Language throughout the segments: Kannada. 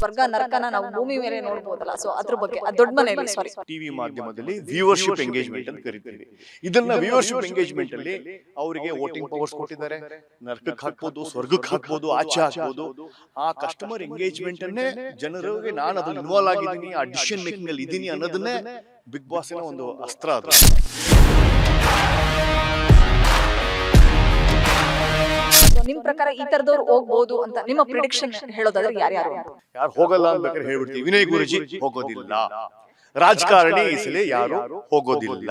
ಸ್ವರ್ಗ ನರಕನ ನಾವು ಭೂಮಿ ಮೇಲೆ ನೋಡ್ಬೋದಲ್ಲ. ಸೊ ಅದ್ರ ಬಗ್ಗೆ ದೊಡ್ಡ ಮನೆಯಲ್ಲಿ ಸಾರಿ ಟಿವಿ ಮಾಧ್ಯಮದಲ್ಲಿ ವ್ಯೂವರ್ಶಿಪ್ ಎಂಗೇಜ್ಮೆಂಟ್ ಅಂತ ಕರಿತೀವಿ. ಇದನ್ನ ವ್ಯೂವರ್ಶಿಪ್ ಎಂಗೇಜ್ಮೆಂಟ್ ಅಲ್ಲಿ ಅವರಿಗೆ ವೋಟಿಂಗ್ ಪವರ್ಸ್ ಕೊಟ್ಟಿದ್ದಾರೆ ನರಕಕ್ಕೆ ಹಾಕ್ಬೋದು ಸ್ವರ್ಗಕ್ಕೆ ಹಾಕ್ಬೋದು ಆಚೆ ಹಾಕ್ಬೋದು. ಆ ಕಸ್ಟಮರ್ ಎಂಗೇಜ್ಮೆಂಟ್ ಅನ್ನೇ ಜನರಿಗೆ ನಾನು ಅದನ್ನು ಇನ್ವಾಲ್ವ್ ಆಗಿದ್ದೀನಿ ಆ ಡಿಸಿಷನ್ ಮೇಕಿಂಗ್ ಅಲ್ಲಿ ಇದ್ದೀನಿ ಅನ್ನೋದನ್ನೇ ಬಿಗ್ ಬಾಸ್ ಒಂದು ಅಸ್ತ್ರ ಅದು. ನಿಮ್ ಪ್ರಕಾರ ಈ ತರದವ್ರು ಹೋಗ್ಬೋದು ಅಂತ ನಿಮ್ಮ ಪ್ರಿಡಿಕ್ಷನ್ ಹೇಳೋದಾದ್ರೆ ಯಾರ್ಯಾರು? ಯಾರು ಹೋಗಲ್ಲ ಅಂತ ಬೇಕಾದ್ರೆ ಹೇಳ್ಬಿಡ್ತೀವಿ ವಿನಯ್ ಗುರುಜಿ ಹೋಗೋದಿಲ್ಲ. ರಾಜಕಾರಣಿ ಈ ಸಲ ಯಾರು ಹೋಗೋದಿಲ್ಲ.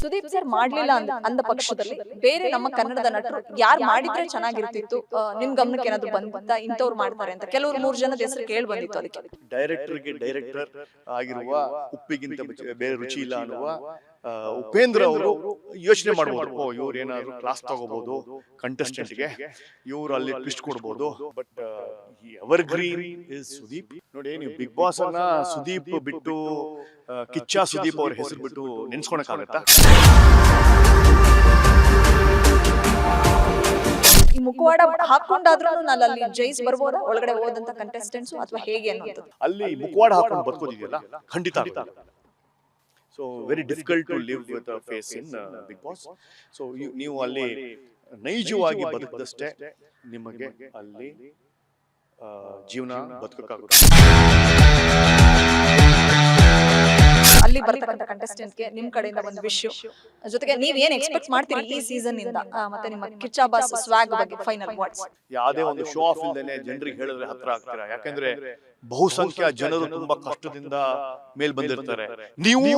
ಸುದೀಪ್ ಸರ್ ಮಾಡ್ಲಿಲ್ಲ ಅಂದ ಅಂದ ಪಕ್ಷದಲ್ಲಿ ಬೇರೆ ನಮ್ಮ ಕನ್ನಡದ ನಟರು ಯಾರು ಮಾಡಿದ್ರೆ ಚೆನ್ನಾಗಿರ್ತಿತ್ತು? ನಿಮ್ ಗಮನಕ್ಕೆ ಏನಾದ್ರು ಬಂತ? ಇಂಥವ್ರು ಮಾಡ್ತಾರೆ ಅಂತ ಕೆಲವ್ರು ಮೂರ್ ಜನದ ಹೆಸರು ಕೇಳಿ ಬಂದಿತ್ತು ಅದಕ್ಕೆ ಡೈರೆಕ್ಟರ್ಗೆ ಡೈರೆಕ್ಟರ್ ಆಗಿರುವ ಉಪ್ಪಿಗಿಂತ ಬೇರೆ ರುಚಿ ಇಲ್ಲ ಅನ್ನುವ ಉಪೇಂದ್ರ ಅವರು ಯೋಚನೆ ಮಾಡಬಹುದು ಓ ಇವ್ರು ಏನಾದ್ರು ಕ್ಲಾಸ್ ತಗೋಬಹುದು ಕಂಟೆಸ್ಟೆಂಟ್ಗೆ ಇವ್ರು ಅಲ್ಲಿ ಟ್ವಿಸ್ಟ್ ಕೊಡ್ಬೋದು. But evergreen is Sudeep ನೋಡಿ ನೀವು ಬಿಗ್ ಬಾಸ್ ಅನ್ನ ಸುದೀಪ್ ಬಿಟ್ಟು ಕಿಚ್ಚ ಸುದೀಪ್ ಅವ್ರ ಹೆಸರು ಬಿಟ್ಟು ನೆನ್ಸ್ಕೊಳಕ್ಕಾಗತ್ತಾ ಈ ಮುಖವಾಡ ಹಾಕೊಂಡಾದ್ರೂ ನಾನು ಅಲ್ಲಿ ಜೈಸ್ ಬರ್ಬೋದಾ ಒಳಗಡೆ ಹೋದಂತ ಕಂಟೆಸ್ಟೆಂಟ್ಸ್ ಅಥವಾ ಹೇಗೆ ಅನ್ನೋದು ಅಲ್ಲಿ ಮುಖವಾಡ ಹಾಕೊಂಡು ಬದುಕೋದಿದೆಯಲ್ಲ ಖಂಡಿತ so very difficult to live with face in big boss so ನೀವು ಅಲ್ಲಿ ನೈಜವಾಗಿ ಬದುಕದಷ್ಟೇ ನಿಮಗೆ ಅಲ್ಲಿ ಜೀವನ ಬದುಕಕ್ಕಾಗುತ್ತೆ ಅಲ್ಲಿ ಬರ್ತಕ್ಕಂಥ ಕಂಟೆಸ್ಟೆಂಟ್ಗೆ ನಿಮ್ ಕಡೆಯಿಂದ ಒಂದು ವಿಶ್ ಜೊತೆಗೆ ನೀವ್ ಏನ್ ಎಕ್ಸ್ಪೆಕ್ಟ್ ಮಾಡ್ತೀರಿ ಈ ಸೀಸನ್ ಇಂದ? ಮತ್ತೆ ನಿಮ್ಮ ಕಿಚ್ಚ ಬಾಸ್ ಸ್ವಾಗ್ ಬಗ್ಗೆ ಫೈನಲ್ ವರ್ಡ್ಸ್ ಯಾವುದೇ ಒಂದು ಶೋ ಆಫ್ ಇಲ್ದೇನೆ ಜನರಿಗೆ ಹೇಳಿದ್ರೆ ಹತ್ರ ಆಗ್ತೀರಾ? ಯಾಕಂದ್ರೆ ಬಹುಸಂಖ್ಯಾ ಜನರು ತುಂಬಾ ಕಷ್ಟದಿಂದ ಮೇಲ್ ಬಂದಿರ್ತಾರೆ. ನೀವು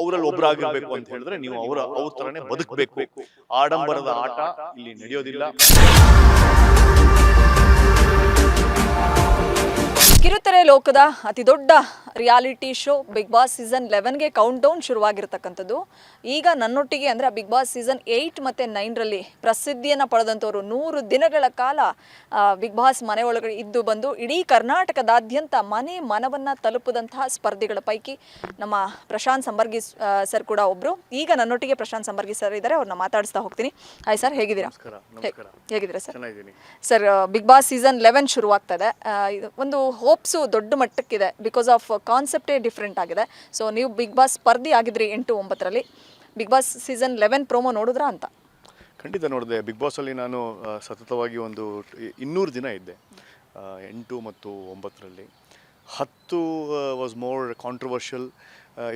ಅವರಲ್ಲಿ ಒಬ್ಬರಾಗಿರ್ಬೇಕು ಅಂತ ಹೇಳಿದ್ರೆ ನೀವು ಅವರ ಅವ್ರ ತರನೇ ಬದುಕಬೇಕು. ಆಡಂಬರದ ಆಟ ಇಲ್ಲಿ ನಡೆಯೋದಿಲ್ಲ. ಕಿರುತೆರೆ ಲೋಕದ ಅತಿ ದೊಡ್ಡ reality show big boss season ಲೆವೆನ್ಗೆ countdown ಶುರುವಾಗಿರ್ತಕ್ಕಂಥದ್ದು. ಈಗ ನನ್ನೊಟ್ಟಿಗೆ ಅಂದರೆ ಬಿಗ್ ಬಾಸ್ ಸೀಸನ್ ಏಯ್ಟ್ ಮತ್ತು ನೈನ್ರಲ್ಲಿ ಪ್ರಸಿದ್ಧಿಯನ್ನು ಪಡೆದಂಥವರು ನೂರು ದಿನಗಳ ಕಾಲ ಬಿಗ್ ಬಾಸ್ ಮನೆ ಒಳಗಡೆ ಇದ್ದು ಬಂದು ಇಡೀ ಕರ್ನಾಟಕದಾದ್ಯಂತ ಮನೆ ಮನವನ್ನು ತಲುಪದಂತಹ ಸ್ಪರ್ಧಿಗಳ ಪೈಕಿ ನಮ್ಮ ಪ್ರಶಾಂತ್ ಸಂಬರ್ಗಿ ಸರ್ ಕೂಡ ಒಬ್ಬರು ಈಗ ನನ್ನೊಟ್ಟಿಗೆ ಪ್ರಶಾಂತ್ ಸಂಬರ್ಗಿ ಸರ್ ಇದ್ದಾರೆ ಅವ್ರನ್ನ ಮಾತಾಡಿಸ್ತಾ ಹೋಗ್ತೀನಿ. ಹಾಯ್ ಸರ್ ಹೇಗಿದ್ದೀರಾ? ಹೇಗಿದ್ದೀರಾ sir sir big boss season eleven ಶುರುವಾಗ್ತದೆ ಇದು. ಒಂದು ಹೋಪ್ಸು ದೊಡ್ಡ ಮಟ್ಟಕ್ಕಿದೆ ಬಿಕಾಸ್ ಆಫ್ ಕಾನ್ಸೆಪ್ಟೇ ಡಿಫ್ರೆಂಟ್ ಆಗಿದೆ. ಸೊ ನೀವು ಬಿಗ್ ಬಾಸ್ ಸ್ಪರ್ಧಿ ಆಗಿದ್ರಿ ಎಂಟು ಒಂಬತ್ತರಲ್ಲಿ. Big boss season eleven promo ನೋಡಿದ್ರಾ ಅಂತ? ಖಂಡಿತ ನೋಡಿದೆ. ಬಿಗ್ ಬಾಸಲ್ಲಿ ನಾನು ಸತತವಾಗಿ ಒಂದು ಇನ್ನೂರು ದಿನ ಇದ್ದೆ. ಎಂಟು ಮತ್ತು ಒಂಬತ್ತರಲ್ಲಿ. ಹತ್ತು ವಾಸ್ ಮೋರ್ ಕಾಂಟ್ರವರ್ಷಿಯಲ್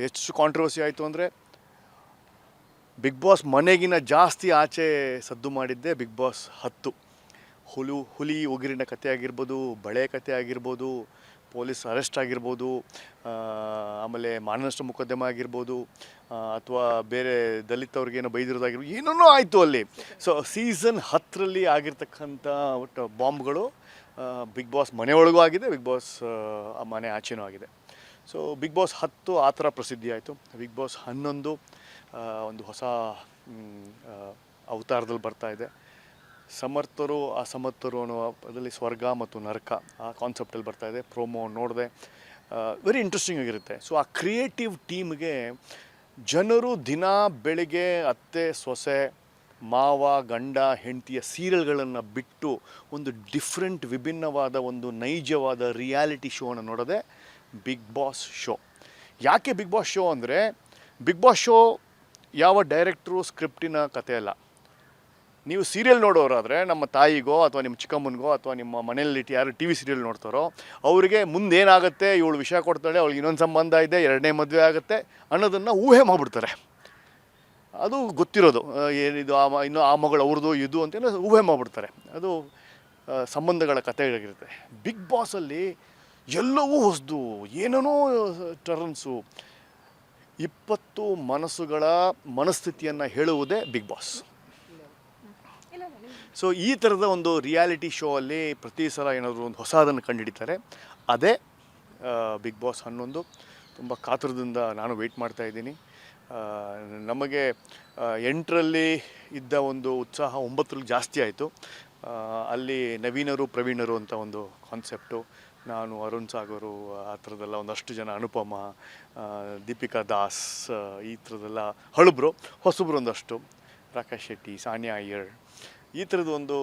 ಹೆಚ್ಚು ಕಾಂಟ್ರವರ್ಸಿ ಆಯಿತು ಅಂದರೆ ಬಿಗ್ ಬಾಸ್ ಮನೆಗಿನ ಜಾಸ್ತಿ ಆಚೆ ಸದ್ದು ಮಾಡಿದ್ದೆ ಬಿಗ್ ಬಾಸ್ ಹತ್ತು. ಹುಲು, ಹುಲಿ, ಉಗಿರಿನ ಕತೆ ಆಗಿರ್ಬೋದು, ಬಳೆ ಕತೆ ಆಗಿರ್ಬೋದು ಪೊಲೀಸ್ ಅರೆಸ್ಟ್ ಆಗಿರ್ಬೋದು ಆಮೇಲೆ ಮಾನನಷ್ಟ ಮೊಕದ್ದಮೆ ಆಗಿರ್ಬೋದು ಅಥವಾ ಬೇರೆ ದಲಿತವ್ರಿಗೇನೋ ಬೈದಿರೋದಾಗಿರ್ಬೋದು, ಏನೇನೋ ಆಯಿತು ಅಲ್ಲಿ. ಸೊ ಸೀಸನ್ ಹತ್ತರಲ್ಲಿ ಆಗಿರ್ತಕ್ಕಂಥ ಒಟ್ಟು ಬಾಂಬ್ಗಳು ಬಿಗ್ ಬಾಸ್ ಮನೆಯೊಳಗೂ ಆಗಿದೆ ಬಿಗ್ ಬಾಸ್ ಮನೆ ಆಚೆನೂ ಆಗಿದೆ. ಸೊ ಬಿಗ್ ಬಾಸ್ ಹತ್ತು ಆ ಥರ ಪ್ರಸಿದ್ಧಿ ಆಯಿತು. ಬಿಗ್ ಬಾಸ್ ಹನ್ನೊಂದು ಒಂದು ಹೊಸ ಅವತಾರದಲ್ಲಿ ಬರ್ತಾ ಇದೆ. ಸಮರ್ಥರು, ಅಸಮರ್ಥರು ಅನ್ನೋ ಅದರಲ್ಲಿ ಸ್ವರ್ಗ ಮತ್ತು ನರಕ ಆ ಕಾನ್ಸೆಪ್ಟಲ್ಲಿ ಬರ್ತಾ ಇದೆ. ಪ್ರೋಮೋ ನೋಡಿದೆ. ವೆರಿ ಇಂಟ್ರೆಸ್ಟಿಂಗ್ ಆಗಿರುತ್ತೆ. ಸೊ ಆ ಕ್ರಿಯೇಟಿವ್ ಟೀಮ್ಗೆ ಜನರು ದಿನ, ಬೆಳಿಗ್ಗೆ, ಅತ್ತೆ, ಸೊಸೆ, ಮಾವ, ಗಂಡ, ಹೆಂಡತಿಯ ಸೀರಿಯಲ್ಗಳನ್ನು ಬಿಟ್ಟು ಒಂದು ಡಿಫ್ರೆಂಟ್ ವಿಭಿನ್ನವಾದ ಒಂದು ನೈಜವಾದ ರಿಯಾಲಿಟಿ ಶೋನ ನೋಡೋದೆ ಬಿಗ್ ಬಾಸ್ ಶೋ ಯಾಕೆ ಬಿಗ್ ಬಾಸ್ ಶೋ ಅಂದರೆ ಬಿಗ್ ಬಾಸ್ ಶೋ ಯಾವ ಡೈರೆಕ್ಟ್ರು ಸ್ಕ್ರಿಪ್ಟಿನ ಕಥೆ ಅಲ್ಲ. ನೀವು ಸೀರಿಯಲ್ ನೋಡೋರಾದರೆ ನಮ್ಮ ತಾಯಿಗೋ ಅಥವಾ ನಿಮ್ಮ ಚಿಕ್ಕಮ್ಮನಿಗೋ ಅಥವಾ ನಿಮ್ಮ ಮನೆಯಲ್ಲಿ ಯಾರು ಟಿ ವಿ ಸೀರಿಯಲ್ ನೋಡ್ತಾರೋ, ಅವರಿಗೆ ಮುಂದೆ ಏನಾಗುತ್ತೆ ಇವಳು ವಿಷಯ ಕೊಡ್ತಾಳೆ, ಅವಳಿಗೆ ಇನ್ನೊಂದು ಸಂಬಂಧ ಇದೆ, ಎರಡನೇ ಮದುವೆ ಆಗುತ್ತೆ ಅನ್ನೋದನ್ನು ಊಹೆ ಮಾಡಿಬಿಡ್ತಾರೆ. ಅದು ಗೊತ್ತಿರೋದು. ಏನಿದು ಆ ಇನ್ನು ಆ ಮಗಳು ಅವ್ರದ್ದು ಇದು ಅಂತೇಳಿ ಊಹೆ ಮಾಡಿಬಿಡ್ತಾರೆ. ಅದು ಸಂಬಂಧಗಳ ಕಥೆಗಳಾಗಿರುತ್ತೆ. ಬಿಗ್ ಬಾಸಲ್ಲಿ ಎಲ್ಲವೂ ಹೊಸದು, ಏನೇನೋ ಟರ್ನ್ಸು ಇಪ್ಪತ್ತು ಮನಸ್ಸುಗಳ ಮನಸ್ಥಿತಿಯನ್ನು ಹೇಳುವುದೇ ಬಿಗ್ ಬಾಸ್ ಸೊ ಈ ಥರದ ಒಂದು ರಿಯಾಲಿಟಿ ಶೋ ಅಲ್ಲಿ ಪ್ರತಿ ಸಲ ಏನಾದರೂ ಒಂದು ಹೊಸದನ್ನು ಕಂಡುಹಿಡಿತಾರೆ ಅದೇ ಬಿಗ್ ಬಾಸ್ ಹನ್ನೊಂದು. ತುಂಬ ಕಾತುರದಿಂದ ನಾನು ವೆಯ್ಟ್ ಮಾಡ್ತಾ ಇದ್ದೀನಿ. ನಮಗೆ ಎಂಟರಲ್ಲಿ ಇದ್ದ ಒಂದು ಉತ್ಸಾಹ ಒಂಬತ್ತರಲ್ಲಿ ಜಾಸ್ತಿ ಆಯಿತು. ಅಲ್ಲಿ ನವೀನರು, ಪ್ರವೀಣರು ಅಂತ ಒಂದು ಕಾನ್ಸೆಪ್ಟು ನಾನು, ಅರುಣ್ ಸಾಗರು, ಆ ಥರದ್ದೆಲ್ಲ ಒಂದಷ್ಟು ಜನ ಅನುಪಮ ದೀಪಿಕಾ ದಾಸ್ ಈ ಥರದ್ದೆಲ್ಲ ಹಳುಬ್ರು, ಹೊಸಬ್ರು ಒಂದಷ್ಟು. ರಾಕೇಶ್ ಶೆಟ್ಟಿ, ಸಾನಿಯಾ ಅಯ್ಯರ್ ಈ ಥರದ್ದು ಒಂದು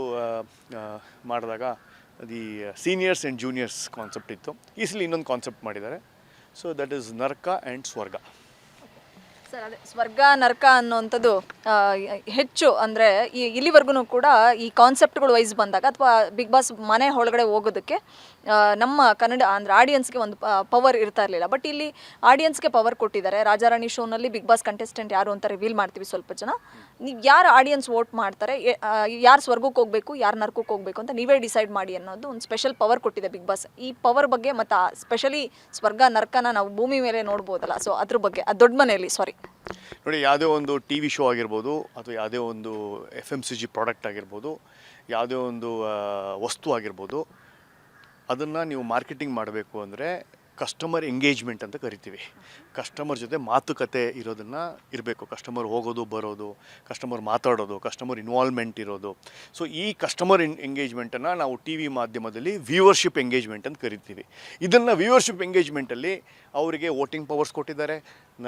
ಮಾಡಿದಾಗ the seniors and juniors concept ಇತ್ತು. ಈಸಲಿ ಸಲ ಇನ್ನೊಂದು ಕಾನ್ಸೆಪ್ಟ್ ಮಾಡಿದ್ದಾರೆ. ಸೊ ದಟ್ ಈಸ್ ನರ್ಕ ಆ್ಯಂಡ್ ಸ್ವರ್ಗ. ಸರ್, ಅದೇ ಸ್ವರ್ಗ, ನರಕ ಅನ್ನುವಂಥದ್ದು ಹೆಚ್ಚು ಅಂದರೆ ಈ ಇಲ್ಲಿವರೆಗೂ ಕೂಡ ಈ ಕಾನ್ಸೆಪ್ಟ್ಗಳು ವೈಸ್ ಬಂದಾಗ ಅಥವಾ ಬಿಗ್ ಬಾಸ್ ಮನೆ ಒಳಗಡೆ ಹೋಗೋದಕ್ಕೆ ನಮ್ಮ ಕನ್ನಡ ಅಂದರೆ ಆಡಿಯನ್ಸ್ಗೆ ಒಂದು ಪವರ್ ಇರ್ತಾ ಇರಲಿಲ್ಲ. ಬಟ್ ಇಲ್ಲಿ ಆಡಿಯನ್ಸ್ಗೆ ಪವರ್ ಕೊಟ್ಟಿದ್ದಾರೆ. ರಾಜಾರಾಣಿ ಶೋನಲ್ಲಿ ಬಿಗ್ ಬಾಸ್ ಕಂಟೆಸ್ಟೆಂಟ್ ಯಾರು ಅಂತ ರಿವೀಲ್ ಮಾಡ್ತೀವಿ ಸ್ವಲ್ಪ ಜನ. ನೀವು ಯಾರು ಆಡಿಯನ್ಸ್ ವೋಟ್ ಮಾಡ್ತಾರೆ? ಯಾರು ಸ್ವರ್ಗಕ್ಕೆ ಹೋಗಬೇಕು, ಯಾರು ನರ್ಕಕ್ಕೆ ಹೋಗಬೇಕು ಅಂತ ನೀವೇ ಡಿಸೈಡ್ ಮಾಡಿ ಅನ್ನೋದು ಒಂದು ಸ್ಪೆಷಲ್ ಪವರ್ ಕೊಟ್ಟಿದೆ ಬಿಗ್ ಬಾಸ್ ಈ ಪವರ್ ಬಗ್ಗೆ ಮತ್ತು ಸ್ಪೆಷಲಿ ಸ್ವರ್ಗ, ನರ್ಕನ ನಾವು ಭೂಮಿ ಮೇಲೆ ನೋಡ್ಬೋದಲ್ಲ. ಸೊ ಅದ್ರ ಬಗ್ಗೆ, ಅದು ದೊಡ್ಡ ಮನೆಯಲ್ಲಿ ಸಾರಿ ನೋಡಿ, ಯಾವುದೇ ಒಂದು ಟಿ ವಿ ಶೋ ಆಗಿರ್ಬೋದು ಅಥವಾ ಯಾವುದೇ ಒಂದು F M C G product ಆಗಿರ್ಬೋದು, ಯಾವುದೇ ಒಂದು ವಸ್ತು ಆಗಿರ್ಬೋದು ಅದನ್ನು ನೀವು ಮಾರ್ಕೆಟಿಂಗ್ ಮಾಡಬೇಕು ಅಂದರೆ ಕಸ್ಟಮರ್ ಎಂಗೇಜ್ಮೆಂಟ್ ಅಂತ ಕರಿತೀವಿ. ಕಸ್ಟಮರ್ ಜೊತೆ ಮಾತುಕತೆ ಇರೋದನ್ನು ಇರಬೇಕು. ಕಸ್ಟಮರ್ ಹೋಗೋದು, ಬರೋದು ಕಸ್ಟಮರ್ ಮಾತಾಡೋದು ಕಸ್ಟಮರ್ ಇನ್ವಾಲ್ವ್ಮೆಂಟ್ ಇರೋದು. ಸೊ ಈ ಕಸ್ಟಮರ್ ಇನ್ ಎಂಗೇಜ್ಮೆಂಟನ್ನು ನಾವು ಟಿ ವಿ ಮಾಧ್ಯಮದಲ್ಲಿ ವ್ಯೂವರ್ಶಿಪ್ ಎಂಗೇಜ್ಮೆಂಟ್ ಅಂತ ಕರಿತೀವಿ. ಇದನ್ನು ವ್ಯೂವರ್ಶಿಪ್ ಎಂಗೇಜ್ಮೆಂಟಲ್ಲಿ ಅವರಿಗೆ ವೋಟಿಂಗ್ ಪವರ್ಸ್ ಕೊಟ್ಟಿದ್ದಾರೆ.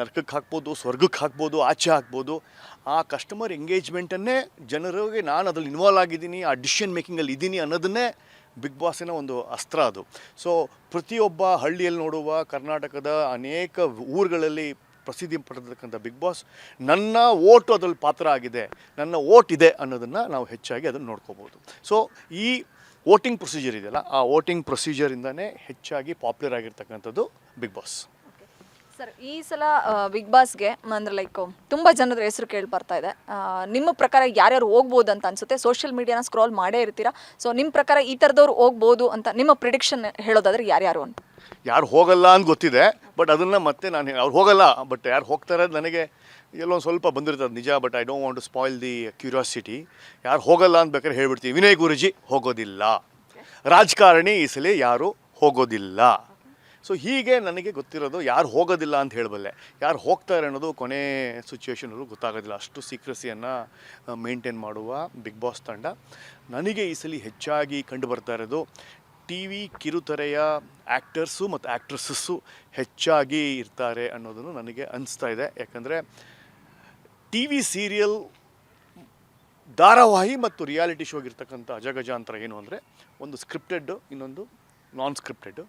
ನರ್ಕಕ್ಕೆ ಹಾಕ್ಬೋದು, ಸ್ವರ್ಗಕ್ಕೆ ಹಾಕ್ಬೋದು, ಆಚೆ ಹಾಕ್ಬೋದು. ಆ ಕಸ್ಟಮರ್ ಎಂಗೇಜ್ಮೆಂಟನ್ನೇ ಜನರಿಗೆ ನಾನು ಅದರಲ್ಲಿ ಇನ್ವಾಲ್ವ್ ಆಗಿದ್ದೀನಿ, ಆ ಡಿಸಿಷನ್ ಮೇಕಿಂಗಲ್ಲಿ ಇದ್ದೀನಿ ಅನ್ನೋದನ್ನೇ ಬಿಗ್ ಬಾಸಿನ ಒಂದು ಅಸ್ತ್ರ ಅದು. ಸೊ ಪ್ರತಿಯೊಬ್ಬ ಹಳ್ಳಿಯಲ್ಲಿ ನೋಡುವ ಕರ್ನಾಟಕದ ಅನೇಕ ಊರುಗಳಲ್ಲಿ ಪ್ರಸಿದ್ಧಿ ಪಡೆದಿರ್ತಕ್ಕಂಥ ಬಿಗ್ ಬಾಸ್, ನನ್ನ ಓಟು ಅದರಲ್ಲಿ ಪಾತ್ರ ಆಗಿದೆ, ನನ್ನ ಓಟ್ ಇದೆ ಅನ್ನೋದನ್ನು ನಾವು ಹೆಚ್ಚಾಗಿ ಅದನ್ನು ನೋಡ್ಕೋಬೋದು. ಸೊ ಈ ವೋಟಿಂಗ್ ಪ್ರೊಸೀಜರ್ ಇದೆಯಲ್ಲ, ಆ ವೋಟಿಂಗ್ ಪ್ರೊಸೀಜರಿಂದನೇ ಹೆಚ್ಚಾಗಿ ಪಾಪ್ಯುಲರ್ ಆಗಿರ್ತಕ್ಕಂಥದ್ದು ಬಿಗ್ ಬಾಸ್. ಸರ್, ಈ ಸಲ ಬಿಗ್ ಬಾಸ್ಗೆ ಅಂದರೆ ಲೈಕ್ ತುಂಬ ಜನರ ಹೆಸರು ಕೇಳಿ ಬರ್ತಾ ಇದೆ. ನಿಮ್ಮ ಪ್ರಕಾರ ಯಾರ್ಯಾರು ಹೋಗ್ಬೋದು ಅಂತ ಅನ್ಸುತ್ತೆ? ಸೋಷಿಯಲ್ ಮೀಡಿಯಾನ ಸ್ಕ್ರಾಲ್ ಮಾಡೇ ಇರ್ತೀರಾ? ಸೊ ನಿಮ್ಮ ಪ್ರಕಾರ ಈ ಥರದವ್ರು ಹೋಗ್ಬೋದು ಅಂತ ನಿಮ್ಮ ಪ್ರಿಡಿಕ್ಷನ್ ಹೇಳೋದಾದ್ರೆ ಯಾರ್ಯಾರು ಅಂತ? ಯಾರು ಹೋಗಲ್ಲ ಅಂತ ಗೊತ್ತಿದೆ ಬಟ್ ಅದನ್ನು ಮತ್ತೆ ನಾನು ಅವ್ರು ಹೋಗಲ್ಲ ಬಟ್ ಯಾರು ಹೋಗ್ತಾರೆ ನನಗೆ ಎಲ್ಲೊಂದು ಸ್ವಲ್ಪ ಬಂದಿರ್ತದೆ ನಿಜ but I don't want to spoil the curiosity ಯಾರು ಹೋಗಲ್ಲ ಅಂತ ಬೇಕಾದ್ರೆ ಹೇಳ್ಬಿಡ್ತೀವಿ ವಿನಯ್ ಗುರುಜಿ, ಹೋಗೋದಿಲ್ಲ. ರಾಜಕಾರಣಿ ಈ ಸಲ ಯಾರು ಹೋಗೋದಿಲ್ಲ. ಸೊ ಹೀಗೆ ನನಗೆ ಗೊತ್ತಿರೋದು ಯಾರು ಹೋಗೋದಿಲ್ಲ ಅಂತ ಹೇಳಬಲ್ಲೆ. ಯಾರು ಹೋಗ್ತಾರೆ ಅನ್ನೋದು ಕೊನೆ ಸಿಚುವೇಶನಲ್ಲೂ ಗೊತ್ತಾಗೋದಿಲ್ಲ. ಅಷ್ಟು ಸೀಕ್ರೆಸಿಯನ್ನು ಮೇಂಟೈನ್ ಮಾಡುವ ಬಿಗ್ ಬಾಸ್ ತಂಡ. ನನಗೆ ಈ ಸಲ ಹೆಚ್ಚಾಗಿ ಕಂಡು ಬರ್ತಾ ಇರೋದು ಟಿ ವಿ ಕಿರುತೆರೆಯ ಆ್ಯಕ್ಟರ್ಸು ಮತ್ತು ಆ್ಯಕ್ಟ್ರೆಸ್ಸಸ್ಸು ಹೆಚ್ಚಾಗಿ ಇರ್ತಾರೆ ಅನ್ನೋದನ್ನು ನನಗೆ ಅನಿಸ್ತಾ ಇದೆ. ಯಾಕಂದರೆ ಟಿ ವಿ ಸೀರಿಯಲ್ ಧಾರಾವಾಹಿ ಮತ್ತು ರಿಯಾಲಿಟಿ ಶೋಗಿರ್ತಕ್ಕಂಥ ಅಜಗಜಾಂತರ ಏನು ಅಂದರೆ ಒಂದು ಸ್ಕ್ರಿಪ್ಟೆಡ್ ಇನ್ನೊಂದು ನಾನ್ ಸ್ಕ್ರಿಪ್ಟೆಡ್